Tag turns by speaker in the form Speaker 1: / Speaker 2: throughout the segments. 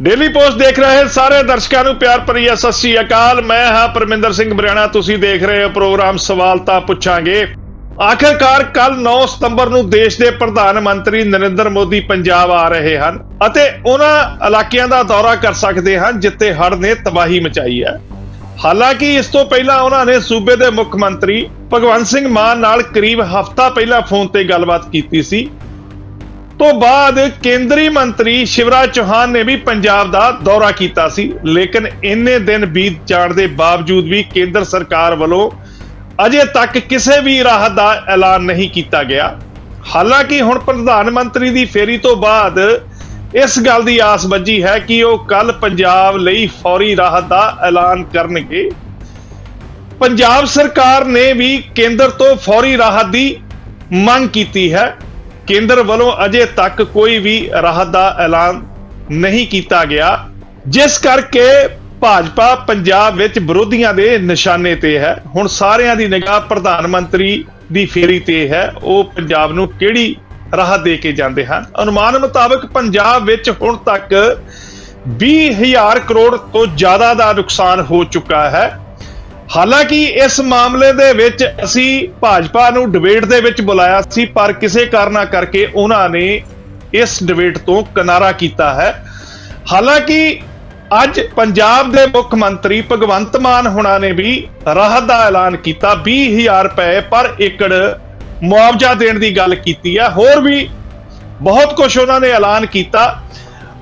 Speaker 1: Daily post ਦੇਖ ਰਹੇ ਸਾਰੇ ਦਰਸ਼ਕਾਂ ਨੂੰ ਪਿਆਰ ਭਰੀ ਸਤਿ ਸ੍ਰੀ ਅਕਾਲ। ਮੈਂ ਹਾਂ ਪਰਮਿੰਦਰ ਸਿੰਘ ਬਰਿਆਣਾ, ਤੁਸੀਂ ਦੇਖ ਰਹੇ ਹੋ ਪ੍ਰੋਗਰਾਮ ਸਵਾਲ ਤਾਂ ਪੁੱਛਾਂਗੇ। ਆਖਰਕਾਰ ਕੱਲ 9 ਸਤੰਬਰ ਨੂੰ ਦੇਸ਼ ਦੇ ਪ੍ਰਧਾਨ ਮੰਤਰੀ ਨਰਿੰਦਰ ਮੋਦੀ ਪੰਜਾਬ ਆ ਰਹੇ ਹਨ ਅਤੇ ਉਹਨਾਂ ਇਲਾਕਿਆਂ ਦਾ ਦੌਰਾ ਕਰ ਸਕਦੇ ਹਨ, ਜਿੱਥੇ ਹੜ੍ਹ ਨੇ ਤਬਾਹੀ ਮਚਾਈ ਹੈ। ਹਾਲਾਂਕਿ ਇਸ ਤੋਂ ਪਹਿਲਾਂ ਉਹਨਾਂ ਨੇ ਸੂਬੇ ਦੇ ਮੁੱਖ ਮੰਤਰੀ ਭਗਵੰਤ ਸਿੰਘ ਮਾਨ ਨਾਲ ਕਰੀਬ ਹਫ਼ਤਾ ਪਹਿਲਾਂ ਫੋਨ ਤੇ ਗੱਲਬਾਤ ਕੀਤੀ ਸੀ। ਤੋਂ ਬਾਅਦ ਕੇਂਦਰੀ ਮੰਤਰੀ ਸ਼ਿਵਰਾਜ ਚੌਹਾਨ ਨੇ ਵੀ ਪੰਜਾਬ ਦਾ ਦੌਰਾ ਕੀਤਾ ਸੀ। ਲੇਕਿਨ ਇੰਨੇ ਦਿਨ ਬੀਤ ਜਾਣ ਦੇ ਬਾਵਜੂਦ ਵੀ ਕੇਂਦਰ ਸਰਕਾਰ ਵੱਲੋਂ ਅਜੇ ਤੱਕ ਕਿਸੇ ਵੀ ਰਾਹਤ ਦਾ ਐਲਾਨ ਨਹੀਂ ਕੀਤਾ ਗਿਆ। ਹਾਲਾਂਕਿ ਹੁਣ ਪ੍ਰਧਾਨ ਮੰਤਰੀ ਦੀ ਫੇਰੀ ਤੋਂ ਬਾਅਦ ਇਸ ਗੱਲ ਦੀ ਆਸ ਵੱਜੀ ਹੈ ਕਿ ਉਹ ਕੱਲ ਪੰਜਾਬ ਲਈ ਫੌਰੀ ਰਾਹਤ ਦਾ ਐਲਾਨ ਕਰਨਗੇ। ਪੰਜਾਬ ਸਰਕਾਰ ਨੇ ਵੀ ਕੇਂਦਰ ਤੋਂ ਫੌਰੀ ਰਾਹਤ ਦੀ ਮੰਗ ਕੀਤੀ ਹੈ। ਕੇਂਦਰ ਵੱਲੋਂ ਅਜੇ ਤੱਕ ਕੋਈ ਵੀ ਰਾਹਤ ਦਾ ਐਲਾਨ ਨਹੀਂ ਕੀਤਾ ਗਿਆ, ਜਿਸ ਕਰਕੇ ਭਾਜਪਾ ਪੰਜਾਬ ਵਿੱਚ ਵਿਰੋਧੀਆਂ ਦੇ ਨਿਸ਼ਾਨੇ ਤੇ ਹੈ। ਹੁਣ ਸਾਰਿਆਂ ਦੀ ਨਿਗਾਹ ਪ੍ਰਧਾਨ ਮੰਤਰੀ ਦੀ ਫੇਰੀ ਤੇ ਹੈ। ਉਹ ਪੰਜਾਬ ਨੂੰ ਕਿਹੜੀ ਰਾਹਤ ਦੇ ਕੇ ਜਾਂਦੇ ਹਨ? ਅਨੁਮਾਨ ਮੁਤਾਬਕ ਪੰਜਾਬ ਵਿੱਚ ਹੁਣ ਤੱਕ 20000 ਕਰੋੜ ਤੋਂ ਜ਼ਿਆਦਾ ਦਾ ਨੁਕਸਾਨ ਹੋ ਚੁੱਕਾ ਹੈ। ਹਾਲਾਂਕਿ ਇਸ ਮਾਮਲੇ ਦੇ ਵਿੱਚ ਅਸੀਂ ਭਾਜਪਾ ਨੂੰ ਡਿਬੇਟ ਦੇ ਵਿੱਚ ਬੁਲਾਇਆ ਸੀ, ਪਰ ਕਿਸੇ ਕਾਰਨਾ ਕਰਕੇ ਉਹਨਾਂ ਨੇ ਇਸ ਡਿਬੇਟ ਤੋਂ ਕਿਨਾਰਾ ਕੀਤਾ ਹੈ। ਹਾਲਾਂਕਿ ਅੱਜ ਪੰਜਾਬ ਦੇ ਮੁੱਖ ਮੰਤਰੀ ਭਗਵੰਤ ਮਾਨ ਹੁਣਾਂ ਨੇ ਵੀ ਰਾਹਤ ਦਾ ਐਲਾਨ ਕੀਤਾ 20000 ਰੁਪਏ ਪਰ ਏਕੜ ਮੁਆਵਜ਼ਾ ਦੇਣ ਦੀ ਗੱਲ ਕੀਤੀ ਹੈ। ਹੋਰ ਵੀ ਬਹੁਤ ਕੁਝ ਉਹਨਾਂ ਨੇ ਐਲਾਨ ਕੀਤਾ।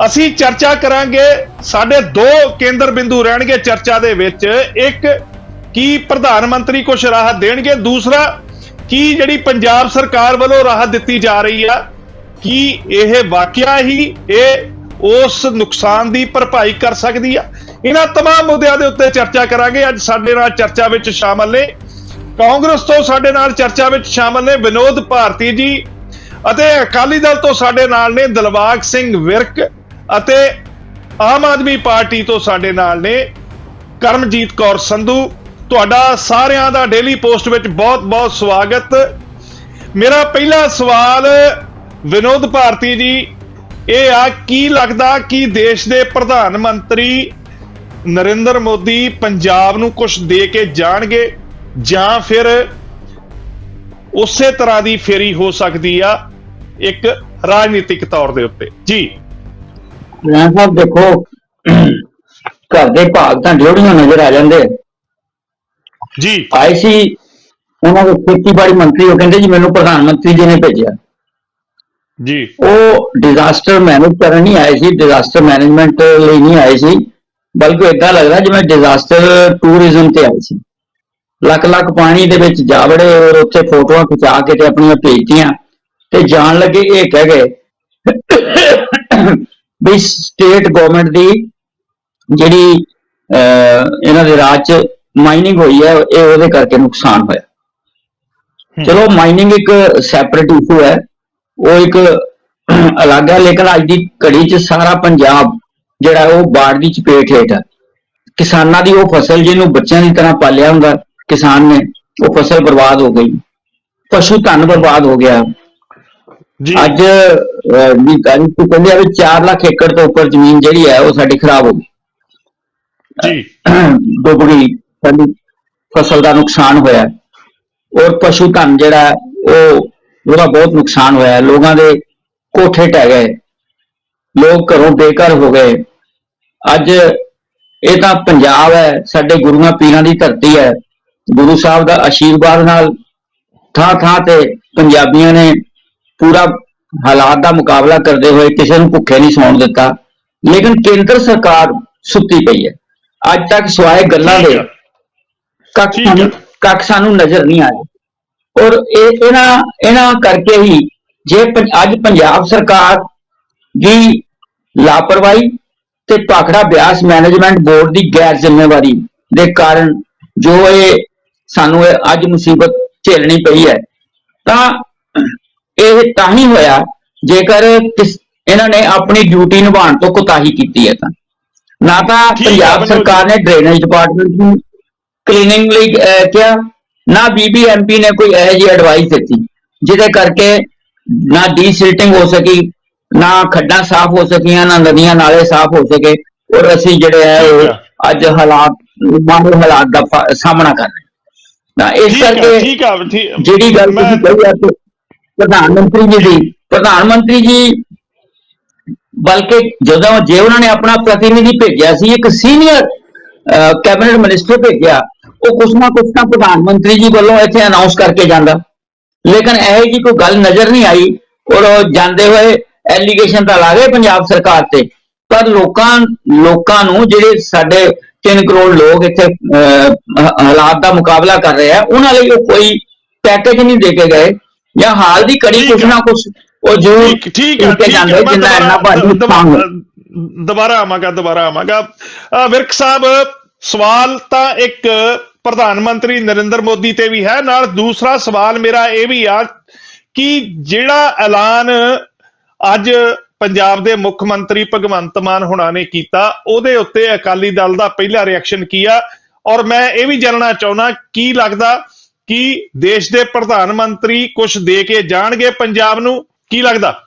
Speaker 1: ਅਸੀਂ ਚਰਚਾ ਕਰਾਂਗੇ, ਸਾਡੇ ਦੋ ਕੇਂਦਰ ਬਿੰਦੂ ਰਹਿਣਗੇ ਚਰਚਾ ਦੇ ਵਿੱਚ, ਇੱਕ ਕੀ ਪ੍ਰਧਾਨ ਮੰਤਰੀ ਕੁਝ ਰਾਹਤ ਦੇਣਗੇ ਦੂਸਰਾ ਕੀ ਜਿਹੜੀ ਪੰਜਾਬ ਸਰਕਾਰ ਵੱਲੋਂ ਰਾਹਤ ਦਿੱਤੀ ਜਾ ਰਹੀ ਆ ਕੀ ਇਹ ਵਾਕਿਆ ਹੀ ਇਹ ਉਸ ਨੁਕਸਾਨ ਦੀ ਭਰਪਾਈ ਕਰ ਸਕਦੀ ਆ ਇਹਨਾਂ तमाम ਮੁੱਦਿਆਂ ਦੇ ਉੱਤੇ ਚਰਚਾ ਕਰਾਂਗੇ ਅੱਜ ਸਾਡੇ ਨਾਲ ਚਰਚਾ ਵਿੱਚ ਸ਼ਾਮਲ ਨੇ ਕਾਂਗਰਸ ਤੋਂ ਸਾਡੇ ਨਾਲ ਚਰਚਾ ਵਿੱਚ ਸ਼ਾਮਲ ਨੇ ਵਿਨੋਦ ਭਾਰਤੀ ਜੀ ਅਤੇ ਅਕਾਲੀ ਦਲ ਤੋਂ ਸਾਡੇ ਨਾਲ ਨੇ ਦਿਲਬਾਗ ਸਿੰਘ ਵਿਰਕ ਅਤੇ ਆਮ ਆਦਮੀ ਪਾਰਟੀ ਤੋਂ ਸਾਡੇ ਨਾਲ ਨੇ ਕਰਮਜੀਤ ਕੌਰ ਸੰਧੂ ਤੁਹਾਡਾ ਸਾਰਿਆਂ ਦਾ ਡੇਲੀ ਪੋਸਟ ਵਿੱਚ ਬਹੁਤ-ਬਹੁਤ ਸਵਾਗਤ। ਮੇਰਾ ਪਹਿਲਾ ਸਵਾਲ ਵਿਨੋਦ ਭਾਰਤੀ ਜੀ, ਇਹ ਆ, ਕੀ ਲੱਗਦਾ ਕਿ ਦੇਸ਼ ਦੇ ਪ੍ਰਧਾਨ ਮੰਤਰੀ ਨਰਿੰਦਰ ਮੋਦੀ ਪੰਜਾਬ ਨੂੰ ਕੁਝ ਦੇ ਕੇ ਜਾਣਗੇ ਜਾਂ ਫਿਰ ਉਸੇ ਤਰ੍ਹਾਂ ਦੀ ਫੇਰੀ ਹੋ ਸਕਦੀ ਆ ਇੱਕ ਰਾਜਨੀਤਿਕ ਤੌਰ ਦੇ ਉੱਤੇ? ਜੀ।
Speaker 2: ਮੈਂ ਸਾਹਿਬ ਦੇਖੋ, ਘਰ ਦੇ ਭਾਗ ਤਾਂ ਡਿਉੜੀਆਂ ਨਜ਼ਰ ਆ ਜਾਂਦੇ
Speaker 1: ਜੀ।
Speaker 2: ਆਏ ਸੀ ਉਹਨਾਂ ਦੇ ਖੇਤੀਬਾੜੀ ਮੰਤਰੀ ਉਹ ਕਹਿੰਦੇ ਜੀ ਮੈਨੂੰ ਪ੍ਰਧਾਨ ਮੰਤਰੀ ਜੀ ਨੇ ਭੇਜਿਆ।
Speaker 1: ਜੀ।
Speaker 2: ਉਹ ਡਿਜ਼ਾਸਟਰ ਮੈਨੇਜ ਕਰਨ ਨਹੀਂ ਆਏ ਸੀ ਡਿਜ਼ਾਸਟਰ ਮੈਨੇਜਮੈਂਟ ਲਈ ਨਹੀਂ ਆਏ ਸੀ ਬਲਕਿ ਇਦਾਂ ਲੱਗਦਾ ਜਿਵੇਂ ਡਿਜ਼ਾਸਟਰ ਟੂਰਿਜ਼ਮ ਤੇ ਆਏ ਸੀ। ਲੱਖ ਲੱਖ ਪਾਣੀ ਦੇ ਵਿੱਚ ਜਾ ਵੜੇ ਔਰ ਉੱਥੇ ਫੋਟੋਆਂ ਖਿਚਾ ਕੇ ਤੇ ਆਪਣੀਆਂ ਭੇਜਤੀਆਂ। ਤੇ ਜਾਣ ਲੱਗੇ ਇਹ ਕਹਿ ਗਏ ਵੀ ਸਟੇਟ ਗਵਰਨਮੈਂਟ ਦੀ ਜਿਹੜੀ ਇਹਨਾਂ ਦੇ ਰਾਜ ਚ ਮਾਈਨਿੰਗ ਹੋਈ ਹੈ ਇਹ ਉਹਦੇ ਕਰਕੇ ਨੁਕਸਾਨ ਹੋਇਆ। ਚਲੋ ਮਾਈਨਿੰਗ ਇੱਕ ਸੈਪਰੇਟ ਇਸ਼ੂ ਹੈ। ਉਹ ਇੱਕ ਅਲੱਗ ਹੈ ਲੇਕਿਨ ਅੱਜ ਦੀ ਘੜੀ 'ਚ ਸਾਰਾ ਪੰਜਾਬ ਜਿਹੜਾ ਉਹ ਬਾੜ ਦੀ ਚਪੇਟ ਹੇਠ ਹੈ। ਕਿਸਾਨਾਂ ਦੀ ਉਹ ਫਸਲ ਜਿਹਨੂੰ ਬੱਚਿਆਂ ਦੀ ਤਰ੍ਹਾਂ ਪਾਲਿਆ ਹੁੰਦਾ ਕਿਸਾਨ ਨੇ ਉਹ ਫਸਲ ਬਰਬਾਦ ਹੋ ਗਈ। ਪਸ਼ੂ ਧਨ ਬਰਬਾਦ ਹੋ ਗਿਆ।
Speaker 1: ਜੀ।
Speaker 2: ਅੱਜ ਵੀ ਗੱਲ ਤੂੰ ਕਹਿੰਦੇ ਆ ਵੀ 4 ਲੱਖ ਏਕੜ ਤੋਂ ਉੱਪਰ ਜ਼ਮੀਨ ਜਿਹੜੀ ਹੈ ਉਹ ਸਾਡੀ ਖਰਾਬ ਹੋ ਗਈ।
Speaker 1: ਜੀ।
Speaker 2: ਡੁੱਬ ਗਈ ਸਾਡੀ ਫਸਲ ਦਾ ਨੁਕਸਾਨ ਹੋਇਆ ਔਰ ਪਸ਼ੂ ਧਨ ਜਿਹੜਾ ਹੈ, ਉਹ ਉਹਦਾ ਬਹੁਤ ਨੁਕਸਾਨ ਹੋਇਆ ਲੋਕਾਂ ਦੇ ਕੋਠੇ ਟਹਿ ਗਏ। ਲੋਕ ਘਰੋਂ ਬੇਘਰ ਹੋ ਗਏ। ਅੱਜ ਇਹ ਤਾਂ ਪੰਜਾਬ ਹੈ ਸਾਡੇ ਗੁਰੂਆਂ ਪੀਰਾਂ ਦੀ ਧਰਤੀ ਹੈ। ਗੁਰੂ ਸਾਹਿਬ ਦਾ ਆਸ਼ੀਰਵਾਦ ਨਾਲ ਥਾਂ ਥਾਂ ਤੇ ਪੰਜਾਬੀਆਂ ਨੇ ਪੂਰਾ ਹਾਲਾਤ ਦਾ ਮੁਕਾਬਲਾ ਕਰਦੇ ਹੋਏ ਕਿਸੇ ਨੂੰ ਭੁੱਖੇ ਨਹੀਂ ਸੌਣ ਦਿੱਤਾ। ਲੇਕਿਨ ਕੇਂਦਰ ਸਰਕਾਰ ਸੁੱਤੀ ਪਈ ਹੈ। ਅੱਜ ਤੱਕ ਸਿਵਾਏ ਗੱਲਾਂ ਦੇ ਕੱਖ
Speaker 1: ਠੀਕ ਹੈ।
Speaker 2: ਸਾਨੂੰ ਕੱਖ ਸਾਨੂੰ ਨਜ਼ਰ ਨਹੀਂ ਆਇਆ ਔਰ ਇਹ ਇਹਨਾਂ ਇਹਨਾਂ ਕਰਕੇ ਹੀ ਜੇ ਪੰ- ਅੱਜ ਪੰਜਾਬ ਸਰਕਾਰ ਦੀ ਲਾਪਰਵਾਹੀ ਤੇ ਪਾਖੜਾ ਬਿਆਸ ਮੈਨੇਜਮੈਂਟ ਬੋਰਡ ਦੀ ਗੈਰ ਜ਼ਿੰਮੇਵਾਰੀ ਦੇ ਕਾਰਨ ਜੋ ਇਹ ਸਾਨੂੰ ਇਹ ਅੱਜ ਮੁਸੀਬਤ ਝੇਲਣੀ ਪਈ ਹੈ ਤਾਂ ਇਹ ਤਾਂ ਹੀ ਹੋਇਆ ਜੇਕਰ ਕਿਸ- ਇਹਨਾਂ ਨੇ ਆਪਣੀ ਡਿਊਟੀ ਨਿਭਾਉਣ ਤੋਂ ਕੁਤਾਹੀ ਕੀਤੀ ਹੈ ਤਾਂ ਨਾ ਤਾਂ
Speaker 1: ਠੀਕ ਹੈ,
Speaker 2: ਪੰਜਾਬ ਸਰਕਾਰ ਨੇ ਡਰੇਨੇਜ ਡਿਪਾਰਟਮੈਂਟ ਨੂੰ ਕਲੀਨਿੰਗ ਲਈ ਕਿਹਾ ਨਾ ਬੀਬੀਐਮਪੀ ਨੇ ਕੋਈ ਇਹੋ ਜਿਹੀ ਐਡਵਾਈਸ ਦਿੱਤੀ ਜਿਹਦੇ ਕਰਕੇ ਨਾ ਡੀਸਿਲਟਿੰਗ ਹੋ ਸਕੀ ਨਾ ਖੱਡਾਂ ਸਾਫ਼ ਹੋ ਸਕੀਆਂ ਨਾ ਨਦੀਆਂ ਨਾਲੇ ਸਾਫ਼ ਹੋ ਸਕੇ ਔਰ ਅਸੀਂ ਜਿਹੜੇ ਹੈ
Speaker 1: ਆ।
Speaker 2: ਅੱਜ ਹਾਲਾਤ ਮਾੜੇ ਹਾਲਾਤ ਦਾ ਸਾਹਮਣਾ ਕਰ ਰਹੇ। ਤਾਂ ਇਸ ਕਰਕੇ
Speaker 1: ਠੀਕ ਆ
Speaker 2: ਜਿਹੜੀ ਗੱਲ ਤੁਸੀਂ ਕਹੀ ਆ ਕਿ ਪ੍ਰਧਾਨ ਮੰਤਰੀ ਜੀ ਦੀ ਪ੍ਰਧਾਨ ਮੰਤਰੀ ਜੀ ਬਲਕਿ ਜਦੋਂ ਜੇ ਉਹਨਾਂ ਨੇ ਆਪਣਾ ਪ੍ਰਤੀਨਿਧੀ ਭੇਜਿਆ ਸੀ ਇੱਕ ਸੀਨੀਅਰ ਕੈਬਨਿਟ ਮਿਨਿਸਟਰ ਭੇਜਿਆ ਉਹ ਕੁਛ ਨਾ ਕੁਛ ਤਾਂ ਪ੍ਰਧਾਨ ਮੰਤਰੀ ਜੀ ਵੱਲੋਂ ਇੱਥੇ ਅਨਾਉਂਸ ਕਰਕੇ ਜਾਂਦਾ। ਲੇਕਿਨ ਇਹ ਜੀ ਕੋਈ ਗੱਲ ਨਜ਼ਰ ਨਹੀਂ ਆਈ। ਔਰ ਉਹ ਜਾਂਦੇ ਹੋਏ ਐਲੀਗੇਸ਼ਨ ਤਾਂ ਲਾ ਗਏ ਪੰਜਾਬ ਸਰਕਾਰ ਤੇ। ਪਰ ਲੋਕਾਂ ਲੋਕਾਂ ਨੂੰ ਜਿਹੜੇ ਸਾਡੇ 3 ਕਰੋੜ ਲੋਕ ਇੱਥੇ ਹ- ਹਾਲਾਤ ਦਾ ਮੁਕਾਬਲਾ ਕਰ ਰਹੇ ਆ ਉਹਨਾਂ ਲਈ ਉਹ ਕੋਈ ਪੈਕੇਜ ਨਹੀਂ ਦੇ ਕੇ ਗਏ। ਜਾਂ ਹਾਲ ਦੀ ਕੜੀ ਕੁਛ। ਨਾ ਕੁਛ ਉਹ ਜੋ
Speaker 1: ਠੀਕ
Speaker 2: ਕੇ
Speaker 1: ਠੀਕ ਮੈਂ
Speaker 2: ਜਿੰਨਾ ਇੰਨਾ ਭਾਰੀ
Speaker 1: ਦੁਬਾਰਾ- ਆਵਾਂਗਾ ਦੁਬਾਰਾ ਆਵਾਂਗਾ। ਵਿਰਕ ਸਾਹਿਬ ਸਵਾਲ ਤਾਂ ਇੱਕ ਪ੍ਰਧਾਨ ਮੰਤਰੀ ਨਰਿੰਦਰ ਮੋਦੀ ਤੇ ਵੀ ਹੈ, ਨਾਲ ਦੂਸਰਾ ਸਵਾਲ ਮੇਰਾ ਇਹ ਵੀ ਆ ਕਿ ਜਿਹੜਾ ਐਲਾਨ ਅੱਜ ਪੰਜਾਬ ਦੇ ਮੁੱਖ ਮੰਤਰੀ ਭਗਵੰਤ ਮਾਨ ਹੁਣਾਂ ਨੇ ਕੀਤਾ, ਉਹਦੇ ਉੱਤੇ ਅਕਾਲੀ ਦਲ ਦਾ ਪਹਿਲਾ ਰਿਐਕਸ਼ਨ ਕੀ ਆ? ਔਰ ਮੈਂ ਇਹ ਵੀ ਜਾਣਨਾ ਚਾਹੁੰਦਾ, ਕੀ ਲੱਗਦਾ ਕਿ ਦੇਸ਼ ਦੇ ਪ੍ਰਧਾਨ ਮੰਤਰੀ ਕੁਝ ਦੇ ਕੇ ਜਾਣਗੇ ਪੰਜਾਬ ਨੂੰ? ਕੀ ਲੱਗਦਾ?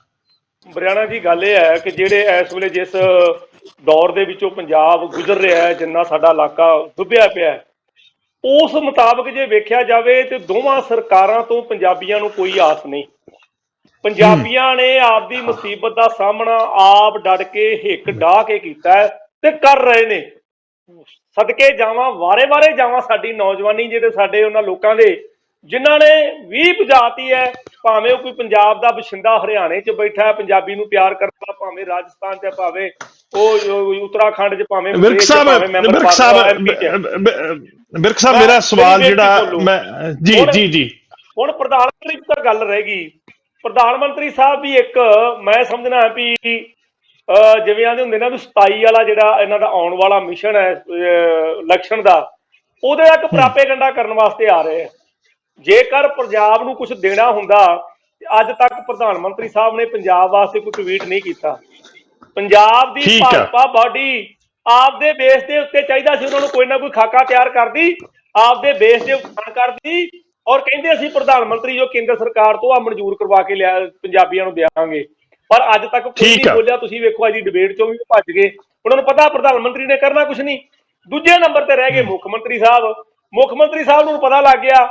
Speaker 3: ਬਰਿਆਣਾ ਜੀ, ਗੱਲ ਇਹ ਹੈ ਕਿ ਜਿਹੜੇ ਇਸ ਵੇਲੇ ਜਿਸ ਦੌਰ ਦੇ ਵਿੱਚੋਂ ਪੰਜਾਬ ਗੁਜ਼ਰ ਰਿਹਾ ਹੈ, ਜਿੰਨਾ ਸਾਡਾ ਇਲਾਕਾ ਡੁੱਬਿਆ ਪਿਆ ਹੈ। ਉਸ ਮੁਤਾਬਕ ਜੇ ਵੇਖਿਆ ਜਾਵੇ ਤੇ ਦੋਵਾਂ ਸਰਕਾਰਾਂ ਤੋਂ ਪੰਜਾਬੀਆਂ ਨੂੰ ਕੋਈ ਆਸ ਨਹੀਂ। ਪੰਜਾਬੀਆਂ ਨੇ ਆਪਦੀ ਮੁਸੀਬਤ ਦਾ ਸਾਹਮਣਾ ਆਪ ਡਟ ਕੇ ਹਿੱਕ ਡਾਹ ਕੇ ਕੀਤਾ ਤੇ ਕਰ ਰਹੇ ਨੇ। ਸਦਕੇ ਜਾਵਾਂ ਵਾਰੇ-ਵਾਰੇ ਜਾਵਾਂ ਸਾਡੀ ਨੌਜਵਾਨੀ ਜਿਹਦੇ ਸਾਡੇ ਉਹਨਾਂ ਲੋਕਾਂ ਦੇ, ਜਿਨ੍ਹਾਂ ਨੇ ਵੀ ਪਜਾਤੀ ਹੈ, ਭਾਵੇਂ ਉਹ ਕੋਈ ਪੰਜਾਬ ਦਾ ਬਸ਼ਿੰਦਾ ਹਰਿਆਣੇ 'ਚ ਬੈਠਾ ਹੈ, ਪੰਜਾਬੀ ਨੂੰ ਪਿਆਰ ਕਰਦਾ, ਭਾਵੇਂ ਰਾਜਸਥਾਨ 'ਚ ਭਾਵੇਂ ਉਹ ਉੱਤਰਾਖੰਡ 'ਚ ਭਾਵੇਂ
Speaker 1: ਸਾਹਿਬ ਸਾਹਿਬ ਸਾਹਿਬ ਮੇਰਾ ਸਵਾਲ ਜਿਹੜਾ। ਮੈਂ ਜੀ ਜੀ ਜੀ।
Speaker 3: ਹੁਣ ਪ੍ਰਧਾਨ ਮੰਤਰੀ ਦੀ ਤਾਂ ਗੱਲ ਰਹਿ ਗਈ। ਪ੍ਰਧਾਨ ਮੰਤਰੀ ਸਾਹਿਬ ਵੀ ਇੱਕ ਮੈਂ ਸਮਝਣਾ ਵੀ ਜਿਵੇਂ ਆਂਦੇ ਹੁੰਦੇ ਨਾ ਵੀ 27 ਵਾਲਾ ਜਿਹੜਾ ਇਹਨਾਂ ਦਾ ਆਉਣ ਵਾਲਾ ਮਿਸ਼ਨ ਹੈ ਇਲੈਕਸ਼ਨ ਦਾ ਉਹਦੇ ਇੱਕ ਪ੍ਰਾਪੇਗੰਡਾ ਕਰਨ ਵਾਸਤੇ ਆ ਰਹੇ ਆ ਜੇਕਰ ਪੰਜਾਬ ਨੂੰ ਕੁਝ ਦੇਣਾ ਹੁੰਦਾ ਅੱਜ ਤੱਕ ਪ੍ਰਧਾਨ ਮੰਤਰੀ ਸਾਹਿਬ ਨੇ ਪੰਜਾਬ ਵਾਸਤੇ ਕੋਈ ਟਵੀਟ ਨਹੀਂ ਕੀਤਾ। ਪੰਜਾਬ ਦੀ
Speaker 1: ਠੀਕ ਆ।
Speaker 3: ਭਾਜਪਾ ਬਾਡੀ ਆਪਦੇ ਬੇਸ ਦੇ ਉੱਤੇ ਚਾਹੀਦਾ ਸੀ ਉਹਨਾਂ ਨੂੰ ਕੋਈ ਨਾ ਕੋਈ ਖਾਕਾ ਤਿਆਰ ਕਰਦੀ ਆਪਦੇ ਬੇਸ ਦੇ ਉੱਤੇ ਕਰਦੀ ਔਰ ਕਹਿੰਦੇ ਅਸੀਂ ਪ੍ਰਧਾਨ ਮੰਤਰੀ ਜੋ ਕੇਂਦਰ ਸਰਕਾਰ ਤੋਂ ਆ ਮਨਜ਼ੂਰ ਕਰਵਾ ਕੇ ਲਿਆ ਪੰਜਾਬੀਆਂ ਨੂੰ ਦੇਵਾਂਗੇ ਪਰ ਅੱਜ ਤੱਕ ਕੋਈ
Speaker 1: ਠੀਕ
Speaker 3: ਨਹੀਂ
Speaker 1: ਆ।
Speaker 3: ਬੋਲਿਆ ਤੁਸੀਂ ਵੇਖੋ ਅੱਜ ਦੀ ਡਿਬੇਟ ਚੋਂ ਵੀ ਉਹ ਭੱਜ ਗਏ। ਉਹਨਾਂ ਨੂੰ ਪਤਾ ਪ੍ਰਧਾਨ ਮੰਤਰੀ ਨੇ ਕਰਨਾ ਕੁਝ ਨਹੀਂ। ਦੂਜੇ ਨੰਬਰ ਤੇ ਰਹਿ ਗਏ ਮੁੱਖ ਮੰਤਰੀ ਸਾਹਿਬ। ਮੁੱਖ ਮੰਤਰੀ ਸਾਹਿਬ ਨੂੰ ਪਤਾ ਲੱਗ ਗਿਆ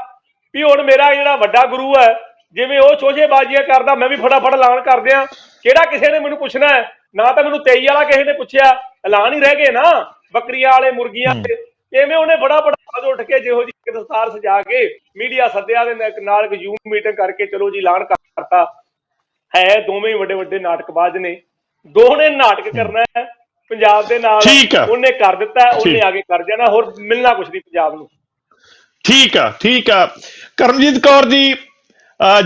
Speaker 3: ਵੀ ਹੁਣ ਮੇਰਾ ਜਿਹੜਾ ਵੱਡਾ ਗੁਰੂ ਹੈ ਜਿਵੇਂ ਉਹ ਚੋਜੇਬਾਜ਼ੀਆਂ ਕਰਦਾ ਮੈਂ ਵੀ ਫਟਾਫਟ ਐਲਾਨ ਕਰ ਦਿਆਂ। ਕਿਹੜਾ ਕਿਸੇ ਨੇ ਮੈਨੂੰ ਪੁੱਛਣਾ ਹੈ? ਨਾ ਤਾਂ ਮੈਨੂੰ 23 ਵਾਲਾ ਕਿਸੇ ਨੇ ਪੁੱਛਿਆ ਐਲਾਨ ਹੀ ਰਹਿ ਗਏ ਨਾ ਬੱਕਰੀਆਂ ਵਾਲੇ ਮੁਰਗੀਆਂ ਵਾਲੇ। ਐਵੇਂ ਉਹਨੇ ਬੜਾ ਬੜਾ ਆਵਾਜ਼ ਉੱਠ ਕੇ ਜਿਹੋ ਜੀ ਦਸਤਾਰ ਸਜਾ ਕੇ ਮੀਡੀਆ ਸੱਦਿਆ ਦੇ ਨਾਲ- ਨਾਲ ਇੱਕ ਜ਼ੂਮ ਮੀਟਿੰਗ ਕਰਕੇ ਚਲੋ ਜੀ ਐਲਾਨ ਕਰਤਾ। ਹੈ ਦੋਵੇਂ ਹੀ ਵੱਡੇ ਵੱਡੇ ਨਾਟਕਬਾਜ਼ ਨੇ। ਦੋ ਨੇ ਨਾਟਕ ਕਰਨਾ ਹੈ ਪੰਜਾਬ ਦੇ ਨਾਲ
Speaker 1: ਆ।
Speaker 3: ਉਹਨੇ ਕਰ ਦਿੱਤਾ ਉਹਨੇ
Speaker 1: ਠੀਕ।
Speaker 3: ਆਗੇ ਕਰ ਜਾਣਾ ਹੋਰ ਮਿਲਣਾ ਕੁਝ ਨਹੀਂ ਪੰਜਾਬ ਨੂੰ।
Speaker 1: ਠੀਕ ਆ ਠੀਕ ਆ। ਕਰਮਜੀਤ ਕੌਰ ਜੀ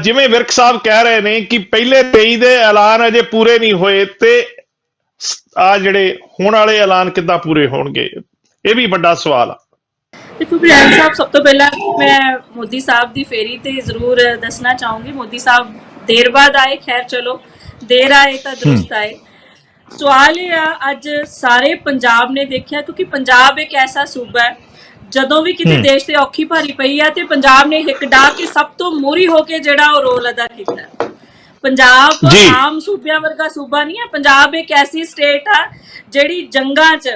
Speaker 1: ਜਿਵੇਂ ਵਿਰਕ ਸਾਹਿਬ ਕਹਿ ਰਹੇ ਨੇ ਕਿ ਪਹਿਲੇ 23 ਦੇ ਐਲਾਨ ਅਜੇ ਪੂਰੇ ਨਹੀਂ ਹੋਏ ਤੇ ਆ ਜਿਹੜੇ ਹੁਣ ਵਾਲੇ ਐਲਾਨ ਕਿੱਦਾਂ ਪੂਰੇ ਹੋਣਗੇ? ਇਹ ਵੀ ਵੱਡਾ ਸਵਾਲ ਆ।
Speaker 4: ਦੇਖੋ ਬ੍ਰਿਆਨ ਸਾਹਿਬ ਸਭ ਤੋਂ ਪਹਿਲਾਂ ਮੈਂ ਮੋਦੀ ਸਾਹਿਬ ਦੀ ਫੇਰੀ ਤੇ ਜ਼ਰੂਰ ਦੱਸਣਾ ਚਾਹੂੰਗੀ। ਮੋਦੀ ਸਾਹਿਬ ਦੇਰ ਬਾਅਦ ਆਏ ਖੈਰ ਚਲੋ ਦੇਰ ਆਏ ਤਾਂ ਦਰੁਸਤ ਆਏ। ਸਵਾਲ ਇਹ ਆ ਅੱਜ ਸਾਰੇ ਪੰਜਾਬ ਨੇ ਦੇਖਿਆ ਕਿਉਂਕਿ ਪੰਜਾਬ ਇੱਕ ਐਸਾ ਸੂਬਾ ਹੈ ਜਦੋਂ ਵੀ ਕਿਤੇ ਦੇਸ਼ ਤੇ ਔਖੀ ਭਾਰੀ ਪਈ ਆ ਤੇ ਪੰਜਾਬ ਨੇ ਹਿੱਕ ਡਾਹ ਕੇ ਸਭ ਤੋਂ ਮੋਰੀ ਹੋ ਕੇ ਜਿਹੜਾ ਉਹ ਰੋਲ ਅਦਾ ਕੀਤਾ। ਪੰਜਾਬ
Speaker 1: ਜੀ।
Speaker 4: ਆਮ ਸੂਬਿਆਂ ਵਰਗਾ ਸੂਬਾ ਨਹੀਂ ਹੈ ਪੰਜਾਬ ਇੱਕ ਐਸੀ ਸਟੇਟ ਆ ਜਿਹੜੀ ਜੰਗਾਂ 'ਚ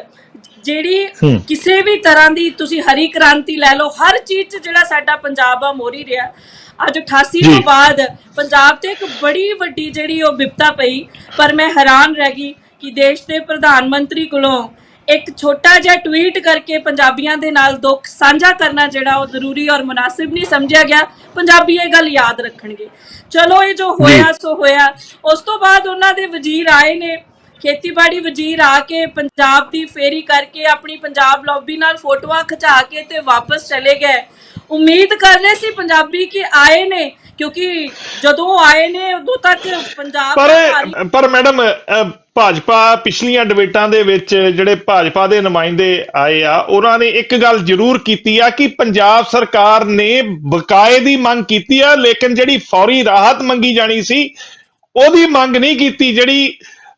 Speaker 4: ਜਿਹੜੀ
Speaker 1: ਹੂੰ।
Speaker 4: ਕਿਸੇ ਵੀ ਤਰ੍ਹਾਂ ਦੀ ਤੁਸੀਂ ਹਰੀ ਕ੍ਰਾਂਤੀ ਲੈ ਲਓ ਹਰ ਚੀਜ਼ 'ਚ ਜਿਹੜਾ ਸਾਡਾ ਪੰਜਾਬ ਆ ਮੋਰੀ ਰਿਹਾ ਅੱਜ 88
Speaker 1: ਜੀ।
Speaker 4: ਤੋਂ ਬਾਅਦ ਪੰਜਾਬ ਤੇ ਇੱਕ ਬੜੀ ਵੱਡੀ ਜਿਹੜੀ ਉਹ ਵਿਪਤਾ ਪਈ ਪਰ ਮੈਂ ਹੈਰਾਨ ਰਹਿ ਗਈ ਕਿ ਦੇਸ਼ ਦੇ ਪ੍ਰਧਾਨ ਮੰਤਰੀ ਕੋਲੋਂ ਇੱਕ ਛੋਟਾ ਜਿਹਾ ਟਵੀਟ ਕਰਕੇ ਪੰਜਾਬੀਆਂ ਦੇ ਨਾਲ ਦੁੱਖ ਸਾਂਝਾ ਕਰਨਾ ਜਿਹੜਾ ਉਹ ਜ਼ਰੂਰੀ ਔਰ ਮੁਨਾਸਿਬ ਨਹੀਂ ਸਮਝਿਆ ਗਿਆ। ਪੰਜਾਬੀ ਇਹ ਗੱਲ ਯਾਦ ਰੱਖਣਗੇ। ਚਲੋ ਇਹ ਜੋ ਹੋਇਆ ਸੋ ਹੋਇਆ। ਉਸ ਤੋਂ ਬਾਅਦ ਉਹਨਾਂ ਦੇ ਵਜ਼ੀਰ ਆਏ ਨੇ। ਖੇਤੀਬਾੜੀ ਵਜ਼ੀਰ ਆ ਕੇ ਪੰਜਾਬ ਦੀ ਫੇਰੀ ਕਰਕੇ ਆਪਣੀ ਪੰਜਾਬ ਲੌਬੀ ਨਾਲ ਫੋਟੋਆਂ ਖਿਚਾ ਕੇ ਤੇ ਵਾਪਸ ਚਲੇ ਗਏ। ਉਮੀਦ ਕਰ ਰਹੇ ਸੀ ਪੰਜਾਬੀ ਕਿ ਆਏ ਨੇ। ਕਿਉਂਕਿ ਜਦੋਂ ਆਏ ਨੇ ਉਦੋਂ ਤੱਕ ਪੰਜਾਬ
Speaker 1: ਪਰ ਪਰ ਮੈਡਮ ਭਾਜਪਾ ਪਿਛਲੀਆਂ ਡਿਬੇਟਾਂ ਦੇ ਵਿੱਚ ਜਿਹੜੇ ਭਾਜਪਾ ਦੇ ਨੁਮਾਇੰਦੇ ਆਏ ਆ ਉਹਨਾਂ ਨੇ ਇੱਕ ਗੱਲ ਜ਼ਰੂਰ ਕੀਤੀ ਆ ਕਿ ਪੰਜਾਬ ਸਰਕਾਰ ਨੇ ਬਕਾਏ ਦੀ ਮੰਗ ਕੀਤੀ ਆ ਲੇਕਿਨ ਜਿਹੜੀ ਫੌਰੀ ਰਾਹਤ ਮੰਗੀ ਜਾਣੀ ਸੀ ਉਹਦੀ ਮੰਗ ਨਹੀਂ ਕੀਤੀ ਜਿਹੜੀ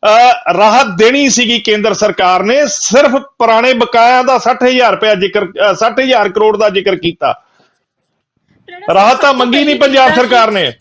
Speaker 1: ਅ, ਰਾਹਤ ਦੇਣੀ ਸੀਗੀ ਕੇਂਦਰ ਸਰਕਾਰ ਨੇ ਸਿਰਫ ਪੁਰਾਣੇ ਬਕਾਇਆਂ ਦਾ 60000 ਰੁਪਇਆ ਜ਼ਿਕਰ ਅ, 60000 ਕਰੋੜ ਦਾ ਜ਼ਿਕਰ ਕੀਤਾ। ਰਾਹਤ ਤਾਂ ਮੰਗੀ ਨਹੀਂ ਪੰਜਾਬ ਸਰਕਾਰ ਨੇ।